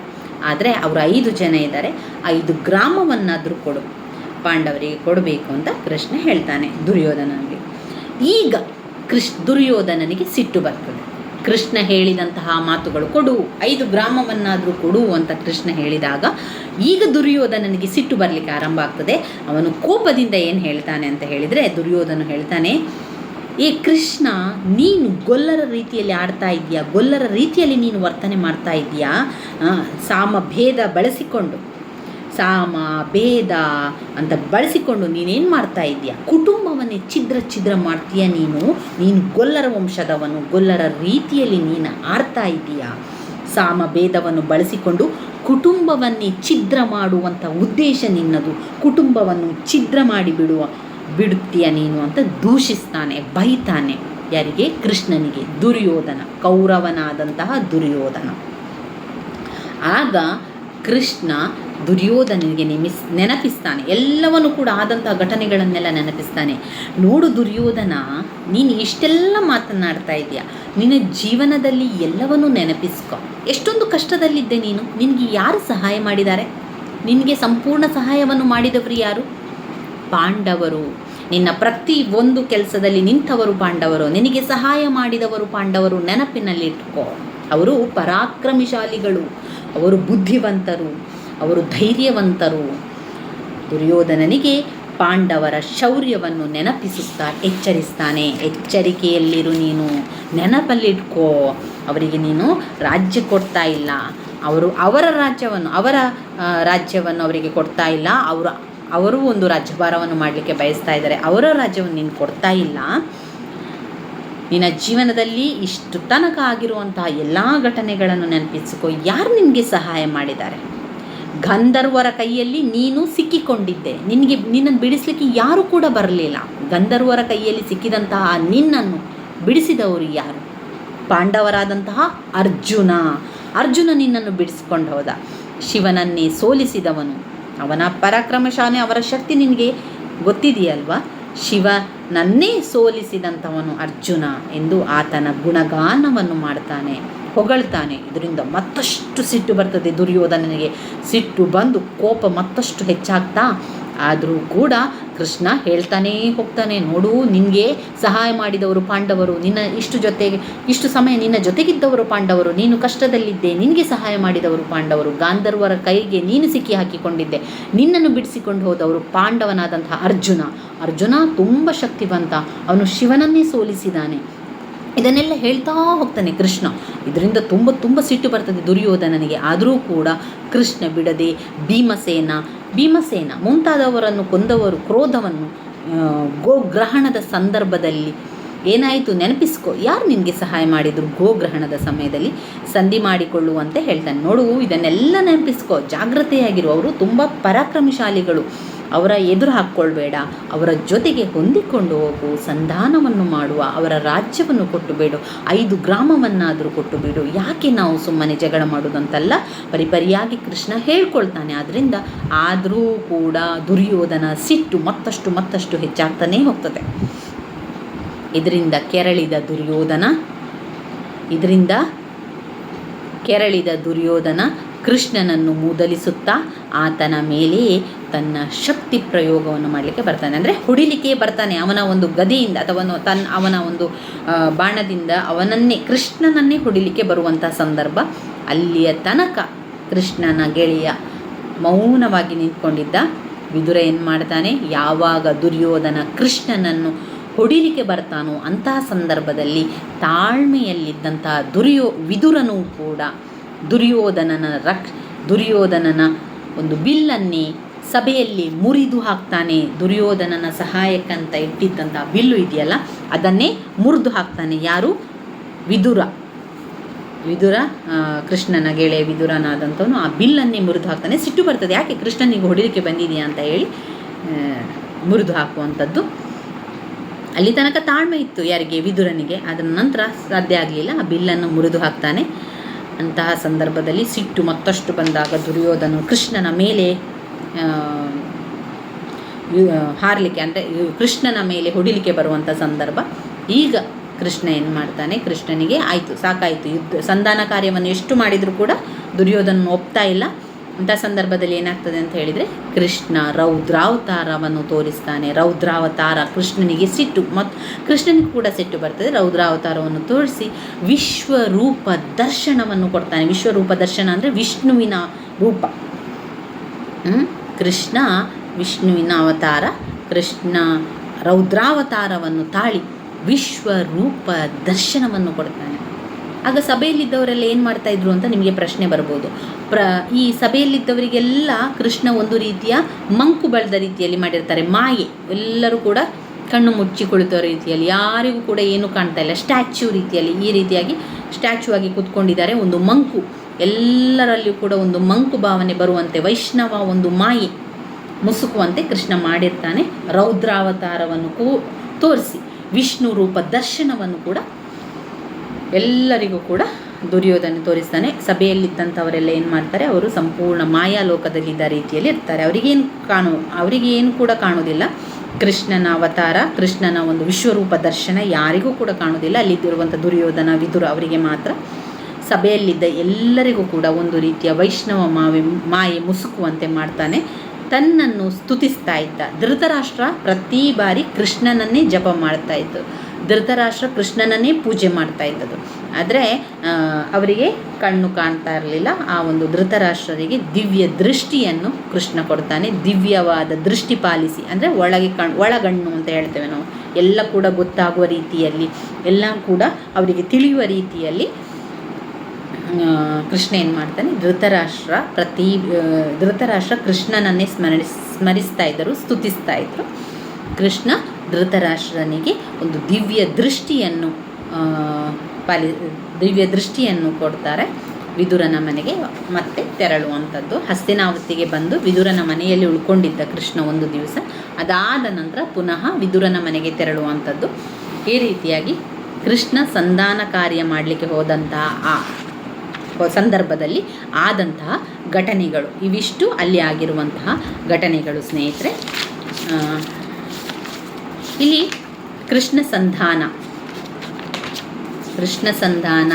ಆದರೆ ಅವರು ಐದು ಜನ ಇದ್ದಾರೆ. ಐದು ಗ್ರಾಮವನ್ನಾದರೂ ಕೊಡು. ಪಾಂಡವರಿಗೆ ಕೊಡಬೇಕು ಅಂತ ಕೃಷ್ಣ ಹೇಳ್ತಾನೆ ದುರ್ಯೋಧನನಿಗೆ. ಈಗ ಕೃಷ್, ದುರ್ಯೋಧನನಿಗೆ ಸಿಟ್ಟು ಬರ್ತದೆ. ಕೃಷ್ಣ ಹೇಳಿದಂತಹ ಮಾತುಗಳು ಕೊಡು, ಐದು ಗ್ರಾಮವನ್ನಾದರೂ ಕೊಡು ಅಂತ ಕೃಷ್ಣ ಹೇಳಿದಾಗ, ಈಗ ದುರ್ಯೋಧನನಿಗೆ ಸಿಟ್ಟು ಬರಲಿಕ್ಕೆ ಆರಂಭ ಆಗ್ತದೆ. ಅವನು ಕೋಪದಿಂದ ಏನು ಹೇಳ್ತಾನೆ ಅಂತ ಹೇಳಿದರೆ, ದುರ್ಯೋಧನ ಹೇಳ್ತಾನೆ, ಏ ಕೃಷ್ಣ, ನೀನು ಗೊಲ್ಲರ ರೀತಿಯಲ್ಲಿ ಆಡ್ತಾ ಇದೆಯಾ ಗೊಲ್ಲರ ರೀತಿಯಲ್ಲಿ ನೀನು ವರ್ತನೆ ಮಾಡ್ತಾ ಇದೆಯಾ ಸಾಮ ಭೇದ ಬಳಸಿಕೊಂಡು. ಸಾಮ, ಭೇದ ಅಂತ ಬಳಸಿಕೊಂಡು ನೀನೇನು ಮಾಡ್ತಾ ಇದ್ದೀಯ? ಕುಟುಂಬವನ್ನೇ ಛಿದ್ರ ಛಿದ್ರ ಮಾಡ್ತೀಯ ನೀನು? ನೀನು ಗೊಲ್ಲರ ವಂಶದವನು, ಗೊಲ್ಲರ ರೀತಿಯಲ್ಲಿ ನೀನು ಆಡ್ತಾ ಇದ್ದೀಯ? ಸಾಮ, ಭೇದವನ್ನು ಬಳಸಿಕೊಂಡು ಕುಟುಂಬವನ್ನೇ ಛಿದ್ರ ಮಾಡುವಂಥ ಉದ್ದೇಶ ನಿನ್ನದು. ಕುಟುಂಬವನ್ನು ಛಿದ್ರ ಮಾಡಿ ಬಿಡುವ ಬಿಡುತ್ತೀಯ ನೀನು ಅಂತ ದೂಷಿಸ್ತಾನೆ, ಬೈತಾನೆ. ಯಾರಿಗೆ? ಕೃಷ್ಣನಿಗೆ. ದುರ್ಯೋಧನ, ಕೌರವನಾದಂತಹ ದುರ್ಯೋಧನ. ಆಗ ಕೃಷ್ಣ ದುರ್ಯೋಧನಿಗೆ ನೆಮಿಸ್, ನೆನಪಿಸ್ತಾನೆ. ಎಲ್ಲವನ್ನು ಕೂಡ ಆದಂತಹ ಘಟನೆಗಳನ್ನೆಲ್ಲ ನೆನಪಿಸ್ತಾನೆ. ನೋಡು ದುರ್ಯೋಧನ, ನೀನು ಇಷ್ಟೆಲ್ಲ ಮಾತನಾಡ್ತಾ ಇದೆಯಾ ನಿನ್ನ ಜೀವನದಲ್ಲಿ ಎಲ್ಲವನ್ನೂ ನೆನಪಿಸ್ಕೊ. ಎಷ್ಟೊಂದು ಕಷ್ಟದಲ್ಲಿದ್ದೆ ನೀನು? ನಿನಗೆ ಯಾರು ಸಹಾಯ ಮಾಡಿದ್ದಾರೆ? ನಿನಗೆ ಸಂಪೂರ್ಣ ಸಹಾಯವನ್ನು ಮಾಡಿದವರು ಯಾರು? ಪಾಂಡವರು. ನಿನ್ನ ಪ್ರತಿ ಒಂದು ಕೆಲಸದಲ್ಲಿ ನಿಂತವರು ಪಾಂಡವರು. ನಿನಗೆ ಸಹಾಯ ಮಾಡಿದವರು ಪಾಂಡವರು. ನೆನಪಿನಲ್ಲಿಟ್ಕೋ. ಅವರು ಪರಾಕ್ರಮಿಶಾಲಿಗಳು. ಅವರು ಬುದ್ಧಿವಂತರು. ಅವರು ಧೈರ್ಯವಂತರು. ದುರ್ಯೋಧನನಿಗೆ ಪಾಂಡವರ ಶೌರ್ಯವನ್ನು ನೆನಪಿಸುತ್ತಾ ಎಚ್ಚರಿಸ್ತಾನೆ. ಎಚ್ಚರಿಕೆಯಲ್ಲಿರು ನೀನು, ನೆನಪಲ್ಲಿಟ್ಕೋ. ಅವರಿಗೆ ನೀನು ರಾಜ್ಯ ಕೊಡ್ತಾ ಇಲ್ಲ. ಅವರು ಅವರ ರಾಜ್ಯವನ್ನು ಅವರ ರಾಜ್ಯವನ್ನು ಅವರಿಗೆ ಕೊಡ್ತಾ ಇಲ್ಲ. ಅವರು ಅವರು ಒಂದು ರಾಜ್ಯಭಾರವನ್ನು ಮಾಡಲಿಕ್ಕೆ ಬಯಸ್ತಾ ಇದ್ದಾರೆ. ಅವರ ರಾಜ್ಯವನ್ನು ನೀನು ಕೊಡ್ತಾ ಇಲ್ಲ. ನಿನ್ನ ಜೀವನದಲ್ಲಿ ಇಷ್ಟು ತನಕ ಆಗಿರುವಂತಹ ಎಲ್ಲ ಘಟನೆಗಳನ್ನು ನೆನಪಿಸಿಕೊ. ಯಾರು ನಿನಗೆ ಸಹಾಯ ಮಾಡಿದ್ದಾರೆ? ಗಂಧರ್ವರ ಕೈಯಲ್ಲಿ ನೀನು ಸಿಕ್ಕಿಕೊಂಡಿದ್ದೆ. ನಿನಗೆ, ನಿನ್ನನ್ನು ಬಿಡಿಸ್ಲಿಕ್ಕೆ ಯಾರೂ ಕೂಡ ಬರಲಿಲ್ಲ. ಗಂಧರ್ವರ ಕೈಯಲ್ಲಿ ಸಿಕ್ಕಿದಂತಹ ನಿನ್ನನ್ನು ಬಿಡಿಸಿದವರು ಯಾರು? ಪಾಂಡವರಾದಂತಹ ಅರ್ಜುನ. ಅರ್ಜುನ ನಿನ್ನನ್ನು ಬಿಡಿಸಿಕೊಂಡು ಹೋದ. ಶಿವನನ್ನೇ ಸೋಲಿಸಿದವನು. ಅವನ ಪರಾಕ್ರಮಶಾಲಿ, ಅವರ ಶಕ್ತಿ ನಿನಗೆ ಗೊತ್ತಿದೆಯಲ್ವಾ? ಶಿವನನ್ನೇ ಸೋಲಿಸಿದಂಥವನು ಅರ್ಜುನ ಎಂದು ಆತನ ಗುಣಗಾನವನ್ನು ಮಾಡ್ತಾನೆ. ಹೊಗಳ್ತಾನೆ. ಇದರಿಂದ ಮತ್ತಷ್ಟು ಸಿಟ್ಟು ಬರ್ತದೆ. ದುರ್ಯೋಧನನಿಗೆ ಸಿಟ್ಟು ಬಂದು ಕೋಪ ಮತ್ತಷ್ಟು ಹೆಚ್ಚಾಗ್ತಾ ಆದರೂ ಕೂಡ ಕೃಷ್ಣ ಹೇಳ್ತಾನೇ ಹೋಗ್ತಾನೆ. ನೋಡು, ನಿನಗೆ ಸಹಾಯ ಮಾಡಿದವರು ಪಾಂಡವರು. ನಿನ್ನ ಇಷ್ಟು ಜೊತೆಗೆ ಇಷ್ಟು ಸಮಯ ನಿನ್ನ ಜೊತೆಗಿದ್ದವರು ಪಾಂಡವರು. ನೀನು ಕಷ್ಟದಲ್ಲಿದ್ದೆ, ನಿನಗೆ ಸಹಾಯ ಮಾಡಿದವರು ಪಾಂಡವರು. ಗಾಂಧರ್ವರ ಕೈಗೆ ನೀನು ಸಿಕ್ಕಿ ಹಾಕಿಕೊಂಡಿದ್ದೆ. ನಿನ್ನನ್ನು ಬಿಡಿಸಿಕೊಂಡು ಹೋದವರು ಪಾಂಡವನಾದಂಥ ಅರ್ಜುನ. ಅರ್ಜುನ ತುಂಬ ಶಕ್ತಿವಂತ. ಅವನು ಶಿವನನ್ನೇ ಸೋಲಿಸಿದಾನೆ. ಇದನ್ನೆಲ್ಲ ಹೇಳ್ತಾ ಹೋಗ್ತಾನೆ ಕೃಷ್ಣ. ಇದರಿಂದ ತುಂಬ ತುಂಬ ಸಿಟ್ಟು ಬರ್ತದೆ ದುರ್ಯೋಧನನಿಗೆ ಆದರೂ ಕೂಡ ಕೃಷ್ಣ ಬಿಡದೆ ಭೀಮಸೇನ ಭೀಮಸೇನ ಮುಂತಾದವರನ್ನು ಕೊಂದವರು ಕ್ರೋಧವನ್ನು ಗೋಗ್ರಹಣದ ಸಂದರ್ಭದಲ್ಲಿ ಏನಾಯಿತು ನೆನಪಿಸ್ಕೋ. ಯಾರು ನಿನಗೆ ಸಹಾಯ ಮಾಡಿದರು ಗೋಗ್ರಹಣದ ಸಮಯದಲ್ಲಿ? ಸಂಧಿ ಮಾಡಿಕೊಳ್ಳುವಂತೆ ಹೇಳ್ತಾನೆ. ನೋಡು, ಇದನ್ನೆಲ್ಲ ನೆನಪಿಸ್ಕೋ. ಜಾಗ್ರತೆಯಾಗಿರುವವರು ತುಂಬ ಪರಾಕ್ರಮಶಾಲಿಗಳು. ಅವರ ಎದುರು ಹಾಕ್ಕೊಳ್ಬೇಡ. ಅವರ ಜೊತೆಗೆ ಹೊಂದಿಕೊಂಡು ಹೋಗು. ಸಂಧಾನವನ್ನು ಮಾಡುವ. ಅವರ ರಾಜ್ಯವನ್ನು ಕೊಟ್ಟು ಬೇಡು ಐದು ಗ್ರಾಮವನ್ನಾದರೂ ಕೊಟ್ಟು ಬಿಡು ಯಾಕೆ ನಾವು ಸುಮ್ಮನೆ ಜಗಳ ಮಾಡೋದಂತಲ್ಲ? ಪರಿಪರಿಯಾಗಿ ಕೃಷ್ಣ ಹೇಳ್ಕೊಳ್ತಾನೆ. ಆದ್ದರಿಂದ ಆದರೂ ಕೂಡ ದುರ್ಯೋಧನ ಸಿಟ್ಟು ಮತ್ತಷ್ಟು ಮತ್ತಷ್ಟು ಹೆಚ್ಚಾಗ್ತಾನೇ ಹೋಗ್ತದೆ. ಇದರಿಂದ ಕೆರಳಿದ ದುರ್ಯೋಧನ, ಇದರಿಂದ ಕೆರಳಿದ ದುರ್ಯೋಧನ ಕೃಷ್ಣನನ್ನು ಮೂದಲಿಸುತ್ತಾ ಆತನ ಮೇಲೆಯೇ ತನ್ನ ಶಕ್ತಿ ಪ್ರಯೋಗವನ್ನು ಮಾಡಲಿಕ್ಕೆ ಬರ್ತಾನೆ. ಅಂದರೆ ಹೊಡಿಲಿಕ್ಕೆ ಬರ್ತಾನೆ ಅವನ ಒಂದು ಗದಿಯಿಂದ ಅಥವಾ ತನ್ನ ಅವನ ಒಂದು ಬಾಣದಿಂದ ಅವನನ್ನೇ, ಕೃಷ್ಣನನ್ನೇ ಹೊಡಿಲಿಕ್ಕೆ ಬರುವಂಥ ಸಂದರ್ಭ ಅಲ್ಲಿಯ ತನಕ ಕೃಷ್ಣನ ಗೆಳೆಯ ಮೌನವಾಗಿ ನಿಂತ್ಕೊಂಡಿದ್ದ ವಿದುರ ಏನು ಮಾಡ್ತಾನೆ, ಯಾವಾಗ ದುರ್ಯೋಧನ ಕೃಷ್ಣನನ್ನು ಹೊಡಿಲಿಕ್ಕೆ ಬರ್ತಾನೋ ಅಂತಹ ಸಂದರ್ಭದಲ್ಲಿ ತಾಳ್ಮೆಯಲ್ಲಿದ್ದಂತಹ ದುರ್ಯೋ, ವಿದುರನೂ ಕೂಡ ದುರ್ಯೋಧನನ ರಕ್, ದುರ್ಯೋಧನನ ಒಂದು ಬಿಲ್ಲನ್ನೇ ಸಭೆಯಲ್ಲಿ ಮುರಿದು ಹಾಕ್ತಾನೆ, ದುರ್ಯೋಧನನ ಸಹಾಯಕ್ಕಂತ ಇಟ್ಟಿದ್ದಂಥ ಬಿಲ್ಲು ಇದೆಯಲ್ಲ, ಅದನ್ನೇ ಮುರಿದು ಹಾಕ್ತಾನೆ. ಯಾರು? ವಿದುರ. ವಿದುರ ಕೃಷ್ಣನ ಗೆಳೆಯ ವಿದುರನಾದಂಥವನು ಆ ಬಿಲ್ಲನ್ನೇ ಮುರಿದು ಹಾಕ್ತಾನೆ. ಸಿಟ್ಟು ಬರ್ತದೆ. ಯಾಕೆ ಕೃಷ್ಣನಿಗೆ ಹೊಡಿಲಿಕ್ಕೆ ಬಂದಿದೆಯಾ ಅಂತ ಹೇಳಿ ಮುರಿದು ಹಾಕುವಂಥದ್ದು. ಅಲ್ಲಿ ತನಕ ತಾಳ್ಮೆ ಇತ್ತು ಯಾರಿಗೆ? ವಿದುರನಿಗೆ. ಅದರ ನಂತರ ಸಾಧ್ಯ ಆಗಲಿಲ್ಲ. ಆ ಬಿಲ್ಲನ್ನು ಮುರಿದು ಹಾಕ್ತಾನೆ. ಅಂತಹ ಸಂದರ್ಭದಲ್ಲಿ ಸಿಟ್ಟು ಮತ್ತಷ್ಟು ಬಂದಾಗ ದುರ್ಯೋಧನು ಕೃಷ್ಣನ ಮೇಲೆ ಹಾರಲಿಕ್ಕೆ ಅಂದರೆ ಕೃಷ್ಣನ ಮೇಲೆ ಹೊಡಿಲಿಕ್ಕೆ ಬರುವಂಥ ಸಂದರ್ಭ. ಈಗ ಕೃಷ್ಣ ಏನು ಮಾಡ್ತಾನೆ? ಕೃಷ್ಣನಿಗೆ ಆಯಿತು, ಸಾಕಾಯಿತು. ಯುದ್ಧ, ಸಂಧಾನ ಕಾರ್ಯವನ್ನು ಎಷ್ಟು ಮಾಡಿದರೂ ಕೂಡ ದುರ್ಯೋಧನ ಒಪ್ತಾ ಇಲ್ಲ. ಅಂಥ ಸಂದರ್ಭದಲ್ಲಿ ಏನಾಗ್ತದೆ ಅಂತ ಹೇಳಿದರೆ, ಕೃಷ್ಣ ರೌದ್ರಾವತಾರವನ್ನು ತೋರಿಸ್ತಾನೆ. ರೌದ್ರಾವತಾರ ಕೃಷ್ಣನಿಗೆ ಸಿಟ್ಟು. ಮತ್ತು ಕೃಷ್ಣನಿಗೆ ಕೂಡ ಸಿಟ್ಟು ಬರ್ತದೆ. ರೌದ್ರಾವತಾರವನ್ನು ತೋರಿಸಿ ವಿಶ್ವರೂಪ ದರ್ಶನವನ್ನು ಕೊಡ್ತಾನೆ. ವಿಶ್ವರೂಪ ದರ್ಶನ ಅಂದರೆ ವಿಷ್ಣುವಿನ ರೂಪ? ಕೃಷ್ಣ ವಿಷ್ಣುವಿನ ಅವತಾರ, ಕೃಷ್ಣ ರೌದ್ರಾವತಾರವನ್ನು ತಾಳಿ ವಿಶ್ವರೂಪ ದರ್ಶನವನ್ನು ಕೊಡ್ತಾನೆ. ಆಗ ಸಭೆಯಲ್ಲಿದ್ದವರೆಲ್ಲ ಏನು ಮಾಡ್ತಾ ಇದ್ರು ಅಂತ ನಿಮಗೆ ಪ್ರಶ್ನೆ ಬರ್ಬೋದು. ಪ್ರ, ಈ ಸಭೆಯಲ್ಲಿದ್ದವರಿಗೆಲ್ಲ ಕೃಷ್ಣ ಒಂದು ರೀತಿಯ ಮಂಕು ಬೆಳೆದ ರೀತಿಯಲ್ಲಿ ಮಾಡಿರ್ತಾರೆ. ಮಾಯೆ. ಎಲ್ಲರೂ ಕೂಡ ಕಣ್ಣು ಮುಚ್ಚಿ ಕುಳಿತೋ ರೀತಿಯಲ್ಲಿ. ಯಾರಿಗೂ ಕೂಡ ಏನು ಕಾಣ್ತಾ ಇಲ್ಲ. ಸ್ಟ್ಯಾಚ್ಯೂ ರೀತಿಯಲ್ಲಿ, ಈ ರೀತಿಯಾಗಿ ಸ್ಟ್ಯಾಚ್ಯೂ ಆಗಿ ಕೂತ್ಕೊಂಡಿದ್ದಾರೆ ಒಂದು ಮಂಕು. ಎಲ್ಲರಲ್ಲಿಯೂ ಕೂಡ ಒಂದು ಮಂಕು ಭಾವನೆ ಬರುವಂತೆ, ವೈಷ್ಣವ ಒಂದು ಮಾಯೆ ಮುಸುಕುವಂತೆ ಕೃಷ್ಣ ಮಾಡಿರ್ತಾನೆ. ರೌದ್ರಾವತಾರವನ್ನು ಕೂ, ತೋರಿಸಿ. ವಿಷ್ಣು ರೂಪ ದರ್ಶನವನ್ನು ಕೂಡ ಎಲ್ಲರಿಗೂ ಕೂಡ ದುರ್ಯೋಧನ ತೋರಿಸ್ತಾನೆ. ಸಭೆಯಲ್ಲಿದ್ದಂಥವರೆಲ್ಲ ಏನು ಮಾಡ್ತಾರೆ? ಅವರು ಸಂಪೂರ್ಣ ಮಾಯಾಲೋಕದಲ್ಲಿದ್ದ ರೀತಿಯಲ್ಲಿ ಇರ್ತಾರೆ. ಅವರಿಗೇನು ಕಾಣು, ಅವರಿಗೇನು ಕೂಡ ಕಾಣೋದಿಲ್ಲ ಕೃಷ್ಣನ ಅವತಾರ, ಕೃಷ್ಣನ ಒಂದು ವಿಶ್ವರೂಪ ದರ್ಶನ ಯಾರಿಗೂ ಕೂಡ ಕಾಣೋದಿಲ್ಲ ಅಲ್ಲಿದ್ದಿರುವಂಥ ದುರ್ಯೋಧನ, ವಿದುರ ಅವರಿಗೆ ಮಾತ್ರ ಸಭೆಯಲ್ಲಿದ್ದ ಎಲ್ಲರಿಗೂ ಕೂಡ ಒಂದು ರೀತಿಯ ವೈಷ್ಣವ ಮಾವಿ, ಮಾಯೆ ಮುಸುಕುವಂತೆ ಮಾಡ್ತಾನೆ. ತನ್ನನ್ನು ಸ್ತುತಿಸ್ತಾ ಇದ್ದ ಧೃತರಾಷ್ಟ್ರ ಪ್ರತಿ ಬಾರಿ ಕೃಷ್ಣನನ್ನೇ ಜಪ ಮಾಡ್ತಾ ಇತ್ತು. ಧೃತರಾಷ್ಟ್ರ ಕೃಷ್ಣನನ್ನೇ ಪೂಜೆ ಮಾಡ್ತಾ ಇದ್ದದ್ದು. ಆದರೆ ಅವರಿಗೆ ಕಣ್ಣು ಕಾಣ್ತಾ ಇರಲಿಲ್ಲ. ಆ ಒಂದು ಧೃತರಾಷ್ಟ್ರರಿಗೆ ದಿವ್ಯ ದೃಷ್ಟಿಯನ್ನು ಕೃಷ್ಣ ಕೊಡ್ತಾನೆ. ದಿವ್ಯವಾದ ದೃಷ್ಟಿ ಪಾಲಿಸಿ. ಅಂದರೆ ಒಳಗೆ ಕಣ್, ಒಳಗಣ್ಣು ಅಂತ ಹೇಳ್ತೇವೆ ನಾವು. ಎಲ್ಲ ಕೂಡ ಗೊತ್ತಾಗುವ ರೀತಿಯಲ್ಲಿ, ಎಲ್ಲ ಕೂಡ ಅವರಿಗೆ ತಿಳಿಯುವ ರೀತಿಯಲ್ಲಿ ಕೃಷ್ಣ ಏನು ಮಾಡ್ತಾನೆ? ಧೃತರಾಷ್ಟ್ರ ಪ್ರತಿ ಧೃತರಾಷ್ಟ್ರ ಕೃಷ್ಣನನ್ನೇ ಸ್ಮರಣಿ, ಸ್ಮರಿಸ್ತಾ ಇದ್ದರು, ಸ್ತುತಿಸ್ತಾ ಇದ್ದರು ಕೃಷ್ಣ ಧೃತರಾಷ್ಟ್ರನಿಗೆ ಒಂದು ದಿವ್ಯ ದೃಷ್ಟಿಯನ್ನು ಪಾಲಿ, ದಿವ್ಯ ದೃಷ್ಟಿಯನ್ನು ಕೊಡ್ತಾರೆ ವಿದುರನ ಮನೆಗೆ ಮತ್ತೆ ತೆರಳುವಂಥದ್ದು. ಹಸ್ತಿನಾವತಿಗೆ ಬಂದು ವಿದುರನ ಮನೆಯಲ್ಲಿ ಉಳ್ಕೊಂಡಿದ್ದ ಕೃಷ್ಣ ಒಂದು ದಿವಸ, ಅದಾದ ನಂತರ ಪುನಃ ವಿದುರನ ಮನೆಗೆ ತೆರಳುವಂಥದ್ದು. ಈ ರೀತಿಯಾಗಿ ಕೃಷ್ಣ ಸಂಧಾನ ಕಾರ್ಯ ಮಾಡಲಿಕ್ಕೆ ಹೋದಂತಹ, ಆ ಸಂದರ್ಭದಲ್ಲಿ ಆದಂತಹ ಘಟನೆಗಳು. ಇವಿಷ್ಟು ಅಲ್ಲಿ ಆಗಿರುವಂತಹ ಘಟನೆಗಳು, ಸ್ನೇಹಿತರೆ. ಇಲ್ಲಿ ಕೃಷ್ಣ ಸಂಧಾನ ಕೃಷ್ಣ ಸಂಧಾನ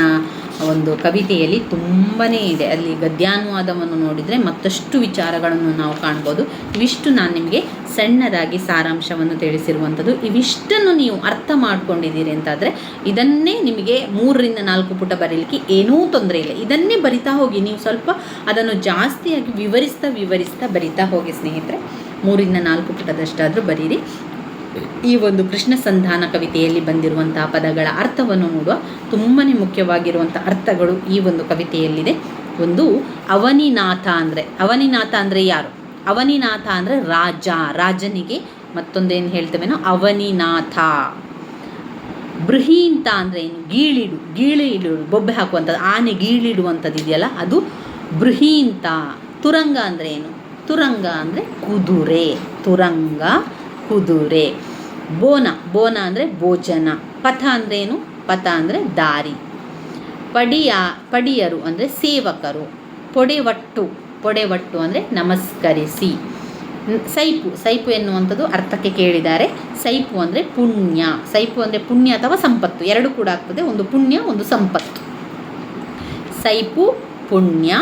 ಒಂದು ಕವಿತೆಯಲ್ಲಿ ತುಂಬಾ ಇದೆ. ಅಲ್ಲಿ ಗದ್ಯಾನುವಾದವನ್ನು ನೋಡಿದರೆ ಮತ್ತಷ್ಟು ವಿಚಾರಗಳನ್ನು ನಾವು ಕಾಣ್ಬೋದು. ಇವಿಷ್ಟು ನಾನು ನಿಮಗೆ ಸಣ್ಣದಾಗಿ ಸಾರಾಂಶವನ್ನು ತಿಳಿಸಿರುವಂಥದ್ದು. ಇವಿಷ್ಟನ್ನು ನೀವು ಅರ್ಥ ಮಾಡ್ಕೊಂಡಿದ್ದೀರಿ ಅಂತಾದರೆ ಇದನ್ನೇ ನಿಮಗೆ ಮೂರರಿಂದ ನಾಲ್ಕು ಪುಟ ಬರೀಲಿಕ್ಕೆ ಏನೂ ತೊಂದರೆ ಇಲ್ಲ. ಇದನ್ನೇ ಬರಿತಾ ಹೋಗಿ. ನೀವು ಸ್ವಲ್ಪ ಅದನ್ನು ಜಾಸ್ತಿಯಾಗಿ ವಿವರಿಸ್ತಾ ವಿವರಿಸ್ತಾ ಬರಿತಾ ಹೋಗಿ ಸ್ನೇಹಿತರೆ. ಮೂರಿಂದ ನಾಲ್ಕು ಪುಟದಷ್ಟಾದರೂ ಬರೀರಿ. ಈ ಒಂದು ಕೃಷ್ಣ ಸಂಧಾನ ಕವಿತೆಯಲ್ಲಿ ಬಂದಿರುವಂತಹ ಪದಗಳ ಅರ್ಥವನ್ನು ನೋಡುವ ತುಂಬಾ ಮುಖ್ಯವಾಗಿರುವಂಥ ಅರ್ಥಗಳು ಈ ಒಂದು ಕವಿತೆಯಲ್ಲಿದೆ. ಒಂದು ಅವನಿನಾಥ ಅಂದರೆ ಅವನಿನಾಥ ಅಂದರೆ ಯಾರು? ಅವನಿನಾಥ ಅಂದರೆ ರಾಜ, ರಾಜನಿಗೆ ಮತ್ತೊಂದೇನು ಹೇಳ್ತೇವೆನೋ ಅವನಿನಾಥ. ಬೃಹೀಂತ ಅಂದರೆ ಏನು? ಗೀಳಿಡು ಗೀಳಿಡು, ಬೊಬ್ಬೆ ಹಾಕುವಂಥದ್ದು, ಆನೆ ಗೀಳಿಡುವಂಥದ್ದು ಇದೆಯಲ್ಲ, ಅದು ಬೃಹೀಂತ. ತುರಂಗ ಅಂದರೆ ಏನು? ತುರಂಗ ಅಂದರೆ ಕುದುರೆ, ತುರಂಗ ಕುದುರೆ. ಬೋನ ಬೋನ ಅಂದರೆ ಭೋಜನ, ಪಥ ಏನು ಪಥ ಅಂದರೆ ದಾರಿ. ಪಡಿಯ, ಪಡಿಯರು ಅಂದರೆ ಸೇವಕರು. ಪೊಡೆವಟ್ಟು ಪೊಡೆವಟ್ಟು ಅಂದರೆ ನಮಸ್ಕರಿಸಿ. ಸೈಪು ಸೈಪು ಎನ್ನುವಂಥದ್ದು ಅರ್ಥಕ್ಕೆ ಕೇಳಿದ್ದಾರೆ. ಸೈಪು ಅಂದರೆ ಪುಣ್ಯ, ಸೈಪು ಅಂದರೆ ಪುಣ್ಯ ಅಥವಾ ಸಂಪತ್ತು. ಎರಡು ಕೂಡ ಆಗ್ತದೆ, ಒಂದು ಪುಣ್ಯ, ಒಂದು ಸಂಪತ್ತು. ಸೈಪು ಪುಣ್ಯ,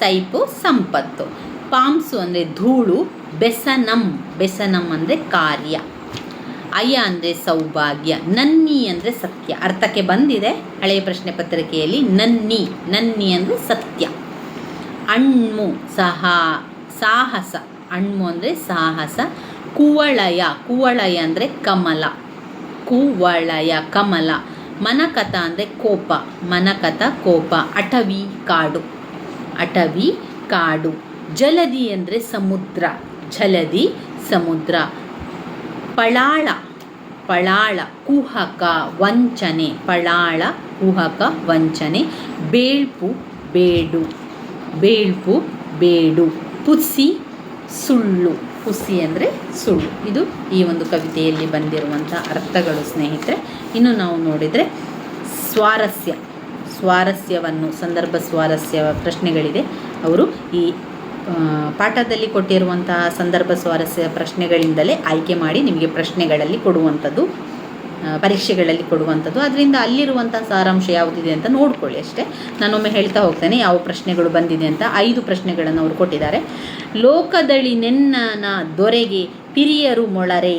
ಸೈಪು ಸಂಪತ್ತು. ಪಾಂಸು ಅಂದರೆ ಧೂಳು, ಬೆಸನಂ ಬೆಸನಂ ಅಂದರೆ ಕಾರ್ಯ. ಅಯ ಅಂದರೆ ಸೌಭಾಗ್ಯ, ನನ್ನಿ ಅಂದರೆ ಸತ್ಯ. ಅರ್ಥಕ್ಕೆ ಬಂದಿದೆ ಹಳೆಯ ಪ್ರಶ್ನೆ ಪತ್ರಿಕೆಯಲ್ಲಿ, ನನ್ನಿ ನನ್ನಿ ಅಂದರೆ ಸತ್ಯ. ಅಣ್ಮು, ಸಹ, ಸಾಹಸ. ಅಣ್ಮು ಅಂದರೆ ಸಾಹಸ. ಕುವಳಯ ಕುವಳಯ ಅಂದರೆ ಕಮಲ. ಕುವಳಯ, ಕಮಲ. ಮನಕಥ ಅಂದರೆ ಕೋಪ. ಮನಕಥ, ಕೋಪ. ಅಟವಿ, ಕಾಡು. ಅಟವಿ, ಕಾಡು. ಜಲದಿ ಅಂದರೆ ಸಮುದ್ರ. ಜಲದಿ ಸಮುದ್ರ. ಪಳಾಳ ಪಳಾಳ ಕುಹಕ ವಂಚನೆ, ಪಳಾಳ ಕುಹಕ ವಂಚನೆ, ಬೇಳ್ಪು ಬೇಡು ಬೇಳ್ಪು ಬೇಡು ಪುಸಿ ಸುಳ್ಳು ಪುಸಿ ಅಂದರೆ ಸುಳ್ಳು. ಇದು ಈ ಒಂದು ಕವಿತೆಯಲ್ಲಿ ಬಂದಿರುವಂಥ ಅರ್ಥಗಳು ಸ್ನೇಹಿತರೆ. ಇನ್ನು ನಾವು ನೋಡಿದರೆ ಸ್ವಾರಸ್ಯ, ಸ್ವಾರಸ್ಯವನ್ನು, ಸಂದರ್ಭ ಸ್ವಾರಸ್ಯ ಪ್ರಶ್ನೆಗಳಿದೆ. ಅವರು ಈ ಪಾಠದಲ್ಲಿ ಕೊಟ್ಟಿರುವಂತಹ ಸಂದರ್ಭ ಸ್ವಾರಸ್ಯ ಪ್ರಶ್ನೆಗಳಿಂದಲೇ ಆಯ್ಕೆ ಮಾಡಿ ನಿಮಗೆ ಪ್ರಶ್ನೆಗಳಲ್ಲಿ ಕೊಡುವಂಥದ್ದು ಪರೀಕ್ಷೆಗಳಲ್ಲಿ ಕೊಡುವಂಥದ್ದು. ಅದರಿಂದ ಅಲ್ಲಿರುವಂಥ ಸಾರಾಂಶ ಯಾವುದಿದೆ ಅಂತ ನೋಡ್ಕೊಳ್ಳಿ ಅಷ್ಟೇ. ನಾನೊಮ್ಮೆ ಹೇಳ್ತಾ ಹೋಗ್ತೇನೆ, ಯಾವ ಪ್ರಶ್ನೆಗಳು ಬಂದಿದೆ ಅಂತ ಐದು ಪ್ರಶ್ನೆಗಳನ್ನು ಅವರು ಕೊಟ್ಟಿದ್ದಾರೆ. ಲೋಕದಳಿ ನೆನ್ನನ ದೊರೆಗೆ ಪಿರಿಯರು ಮೊಳರೆ,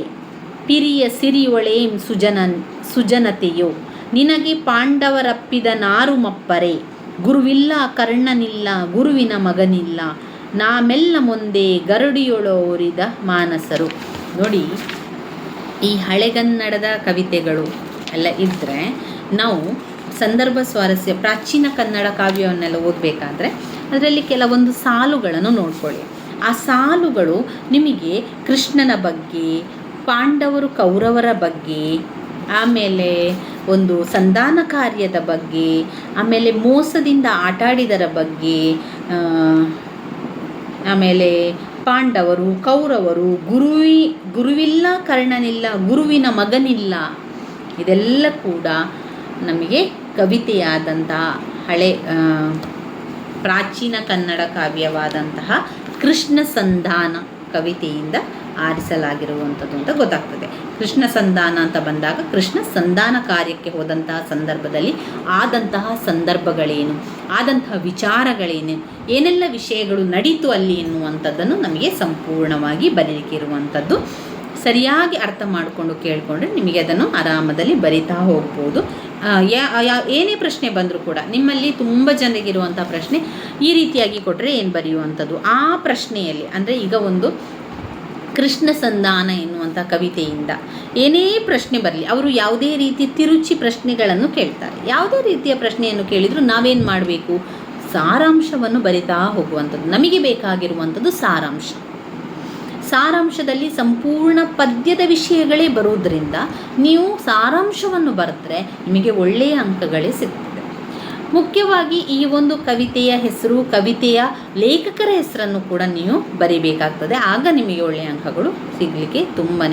ಪಿರಿಯ ಸಿರಿಯೊಳೇಂ ಸುಜನ ಸುಜನತೆಯೋ, ನಿನಗೆ ಪಾಂಡವರಪ್ಪಿದ ನಾರು ಮಪ್ಪರೆ ಗುರುವಿಲ್ಲ ಕರ್ಣನಿಲ್ಲ, ಗುರುವಿನ ಮಗನಿಲ್ಲ ನಾಮೆಲ್ಲ ಮುಂದೆ ಗರುಡಿಯೊಳೋರಿದ ಮಾನಸರು. ನೋಡಿ, ಈ ಹಳೆಗನ್ನಡದ ಕವಿತೆಗಳು ಎಲ್ಲ ಇದ್ದರೆ ನಾವು ಸಂದರ್ಭ ಸ್ವಾರಸ್ಯ, ಪ್ರಾಚೀನ ಕನ್ನಡ ಕಾವ್ಯವನ್ನೆಲ್ಲ ಓದಬೇಕಾದ್ರೆ ಅದರಲ್ಲಿ ಕೆಲವೊಂದು ಸಾಲುಗಳನ್ನು ನೋಡ್ಕೊಳ್ಳಿ. ಆ ಸಾಲುಗಳು ನಿಮಗೆ ಕೃಷ್ಣನ ಬಗ್ಗೆ, ಪಾಂಡವರು ಕೌರವರ ಬಗ್ಗೆ, ಆಮೇಲೆ ಒಂದು ಸಂಧಾನ ಕಾರ್ಯದ ಬಗ್ಗೆ, ಆಮೇಲೆ ಮೋಸದಿಂದ ಆಟಾಡಿದರ ಬಗ್ಗೆ ಆಮೇಲೆ ಪಾಂಡವರು, ಕೌರವರು, ಗುರುವಿ, ಗುರುವಿಲ್ಲ, ಕರ್ಣನಿಲ್ಲ, ಗುರುವಿನ ಮಗನಿಲ್ಲ. ಇದೆಲ್ಲ ಕೂಡ ನಮಗೆ ಕವಿತೆಯಾದಂತಹ ಹಳೆ ಪ್ರಾಚೀನ ಕನ್ನಡ ಕಾವ್ಯವಾದಂತಹ ಕೃಷ್ಣ ಸಂಧಾನ ಕವಿತೆಯಿಂದ ಆರಿಸಲಾಗಿರುವಂಥದ್ದು ಅಂತ ಗೊತ್ತಾಗ್ತದೆ. ಕೃಷ್ಣ ಸಂಧಾನ ಅಂತ ಬಂದಾಗ ಕೃಷ್ಣ ಸಂಧಾನ ಕಾರ್ಯಕ್ಕೆ ಹೋದಂತಹ ಸಂದರ್ಭದಲ್ಲಿ ಆದಂತಹ ಸಂದರ್ಭಗಳೇನು? ಆದಂತಹ ವಿಚಾರಗಳೇನು? ಏನೆಲ್ಲ ವಿಷಯಗಳು ನಡೀತು ಅಲ್ಲಿ ಎನ್ನುವಂಥದ್ದನ್ನು ನಮಗೆ ಸಂಪೂರ್ಣವಾಗಿ ಬರೀಲಿಕ್ಕೆ ಇರುವಂಥದ್ದು. ಸರಿಯಾಗಿ ಅರ್ಥ ಮಾಡಿಕೊಂಡು ಕೇಳಿಕೊಂಡ್ರೆ ನಿಮಗೆ ಅದನ್ನು ಆರಾಮದಲ್ಲಿ ಬರಿತಾ ಹೋಗ್ಬೋದು. ಯಾ- ಏನೇ ಪ್ರಶ್ನೆ ಬಂದರೂ ಕೂಡ ನಿಮ್ಮಲ್ಲಿ ತುಂಬ ಜನರಿಗಿರುವಂಥ ಪ್ರಶ್ನೆ ಈ ರೀತಿಯಾಗಿ ಕೊಟ್ಟರೆ ಏನು ಬರೆಯುವಂಥದ್ದು? ಆ ಪ್ರಶ್ನೆಯಲ್ಲಿ, ಅಂದರೆ ಈಗ ಒಂದು ಕೃಷ್ಣ ಸಂಧಾನ ಎನ್ನುವಂಥ ಕವಿತೆಯಿಂದ ಏನೇ ಪ್ರಶ್ನೆ ಬರಲಿ, ಅವರು ಯಾವುದೇ ರೀತಿ ತಿರುಚಿ ಪ್ರಶ್ನೆಗಳನ್ನು ಕೇಳ್ತಾರೆ. ಯಾವುದೇ ರೀತಿಯ ಪ್ರಶ್ನೆಯನ್ನು ಕೇಳಿದರೂ ನಾವೇನು ಮಾಡಬೇಕು? ಸಾರಾಂಶವನ್ನು ಬರಿತಾ ಹೋಗುವಂಥದ್ದು, ನಮಗೆ ಬೇಕಾಗಿರುವಂಥದ್ದು ಸಾರಾಂಶ. ಸಾರಾಂಶದಲ್ಲಿ ಸಂಪೂರ್ಣ ಪದ್ಯದ ವಿಷಯಗಳೇ ಬರುವುದರಿಂದ ನೀವು ಸಾರಾಂಶವನ್ನು ಬರೆದ್ರೆ ನಿಮಗೆ ಒಳ್ಳೆಯ ಅಂಕಗಳೇ ಸಿಗ್ತದೆ ಮುಖ್ಯವಾಗಿ ಈ ಒಂದು ಕವಿತೆಯ ಹೆಸರು, ಕವಿತೆಯ ಲೇಖಕರ ಹೆಸರನ್ನು ಕೂಡ ನೀವು ಬರಿಬೇಕಾಗ್ತದೆ. ಆಗ ನಿಮಗೆ ಒಳ್ಳೆಯ ಅಂಕಗಳು ಸಿಗಲಿಕ್ಕೆ ತುಂಬಾ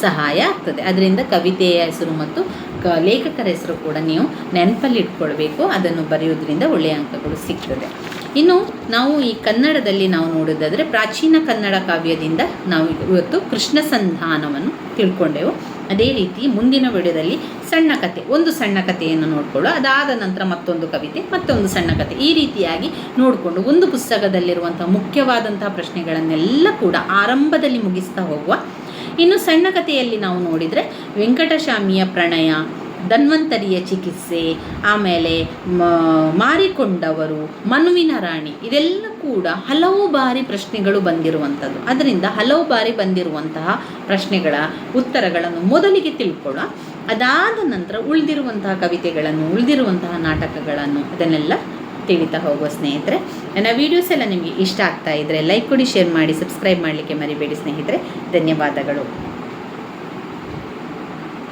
ಸಹಾಯ ಆಗ್ತದೆ. ಅದರಿಂದ ಕವಿತೆಯ ಹೆಸರು ಮತ್ತು ಕ, ಲೇಖಕರ ಹೆಸರು ಕೂಡ ನೀವು ನೆನಪಲ್ಲಿ ಇಟ್ಕೊಳ್ಬೇಕು. ಅದನ್ನು ಬರೆಯೋದ್ರಿಂದ ಒಳ್ಳೆಯ ಅಂಕಗಳು ಸಿಗ್ತದೆ. ಇನ್ನು ನಾವು ಈ ಕನ್ನಡದಲ್ಲಿ ನಾವು ನೋಡೋದಾದರೆ ಪ್ರಾಚೀನ ಕನ್ನಡ ಕಾವ್ಯದಿಂದ ನಾವು ಇವತ್ತು ಕೃಷ್ಣ ಸಂಧಾನವನ್ನು ತಿಳ್ಕೊಂಡೆವು. ಅದೇ ರೀತಿ ಮುಂದಿನ ವಿಡಿಯೋದಲ್ಲಿ ಸಣ್ಣ ಕತೆ, ಒಂದು ಸಣ್ಣ ಕಥೆಯನ್ನು ನೋಡಿಕೊಳ್ಳು ಅದಾದ ನಂತರ ಮತ್ತೊಂದು ಕವಿತೆ, ಮತ್ತೊಂದು ಸಣ್ಣ ಕತೆ. ಈ ರೀತಿಯಾಗಿ ನೋಡಿಕೊಂಡು ಒಂದು ಪುಸ್ತಕದಲ್ಲಿರುವಂಥ ಮುಖ್ಯವಾದಂತಹ ಪ್ರಶ್ನೆಗಳನ್ನೆಲ್ಲ ಕೂಡ ಆರಂಭದಲ್ಲಿ ಮುಗಿಸ್ತಾ ಹೋಗುವ. ಇನ್ನು ಸಣ್ಣ ಕಥೆಯಲ್ಲಿ ನಾವು ನೋಡಿದರೆ ವೆಂಕಟಶಾಮಿಯ ಪ್ರಣಯ, ಧನ್ವಂತರಿಯ ಚಿಕಿತ್ಸೆ, ಆಮೇಲೆ ಮಾರಿಕೊಂಡವರು, ಮನುವಿನ ರಾಣಿ, ಇದೆಲ್ಲ ಕೂಡ ಹಲವು ಬಾರಿ ಪ್ರಶ್ನೆಗಳು ಬಂದಿರುವಂಥದ್ದು. ಅದರಿಂದ ಹಲವು ಬಾರಿ ಬಂದಿರುವಂತಹ ಪ್ರಶ್ನೆಗಳ ಉತ್ತರಗಳನ್ನು ಮೊದಲಿಗೆ ತಿಳ್ಕೊಳ್ಳೋ ಅದಾದ ನಂತರ ಉಳಿದಿರುವಂತಹ ಕವಿತೆಗಳನ್ನು, ಉಳಿದಿರುವಂತಹ ನಾಟಕಗಳನ್ನು ಅದನ್ನೆಲ್ಲ ತಿಳಿತಾ ಹೋಗುವ ಸ್ನೇಹಿತರೆ. ನನ್ನ ವೀಡಿಯೋಸ್ ಎಲ್ಲ ನಿಮಗೆ ಇಷ್ಟ ಆಗ್ತಾ ಇದ್ದರೆ ಲೈಕ್ ಕೊಡಿ ಶೇರ್ ಮಾಡಿ ಸಬ್ಸ್ಕ್ರೈಬ್ ಮಾಡಲಿಕ್ಕೆ ಮರಿಬೇಡಿ ಸ್ನೇಹಿತರೆ. ಧನ್ಯವಾದಗಳು.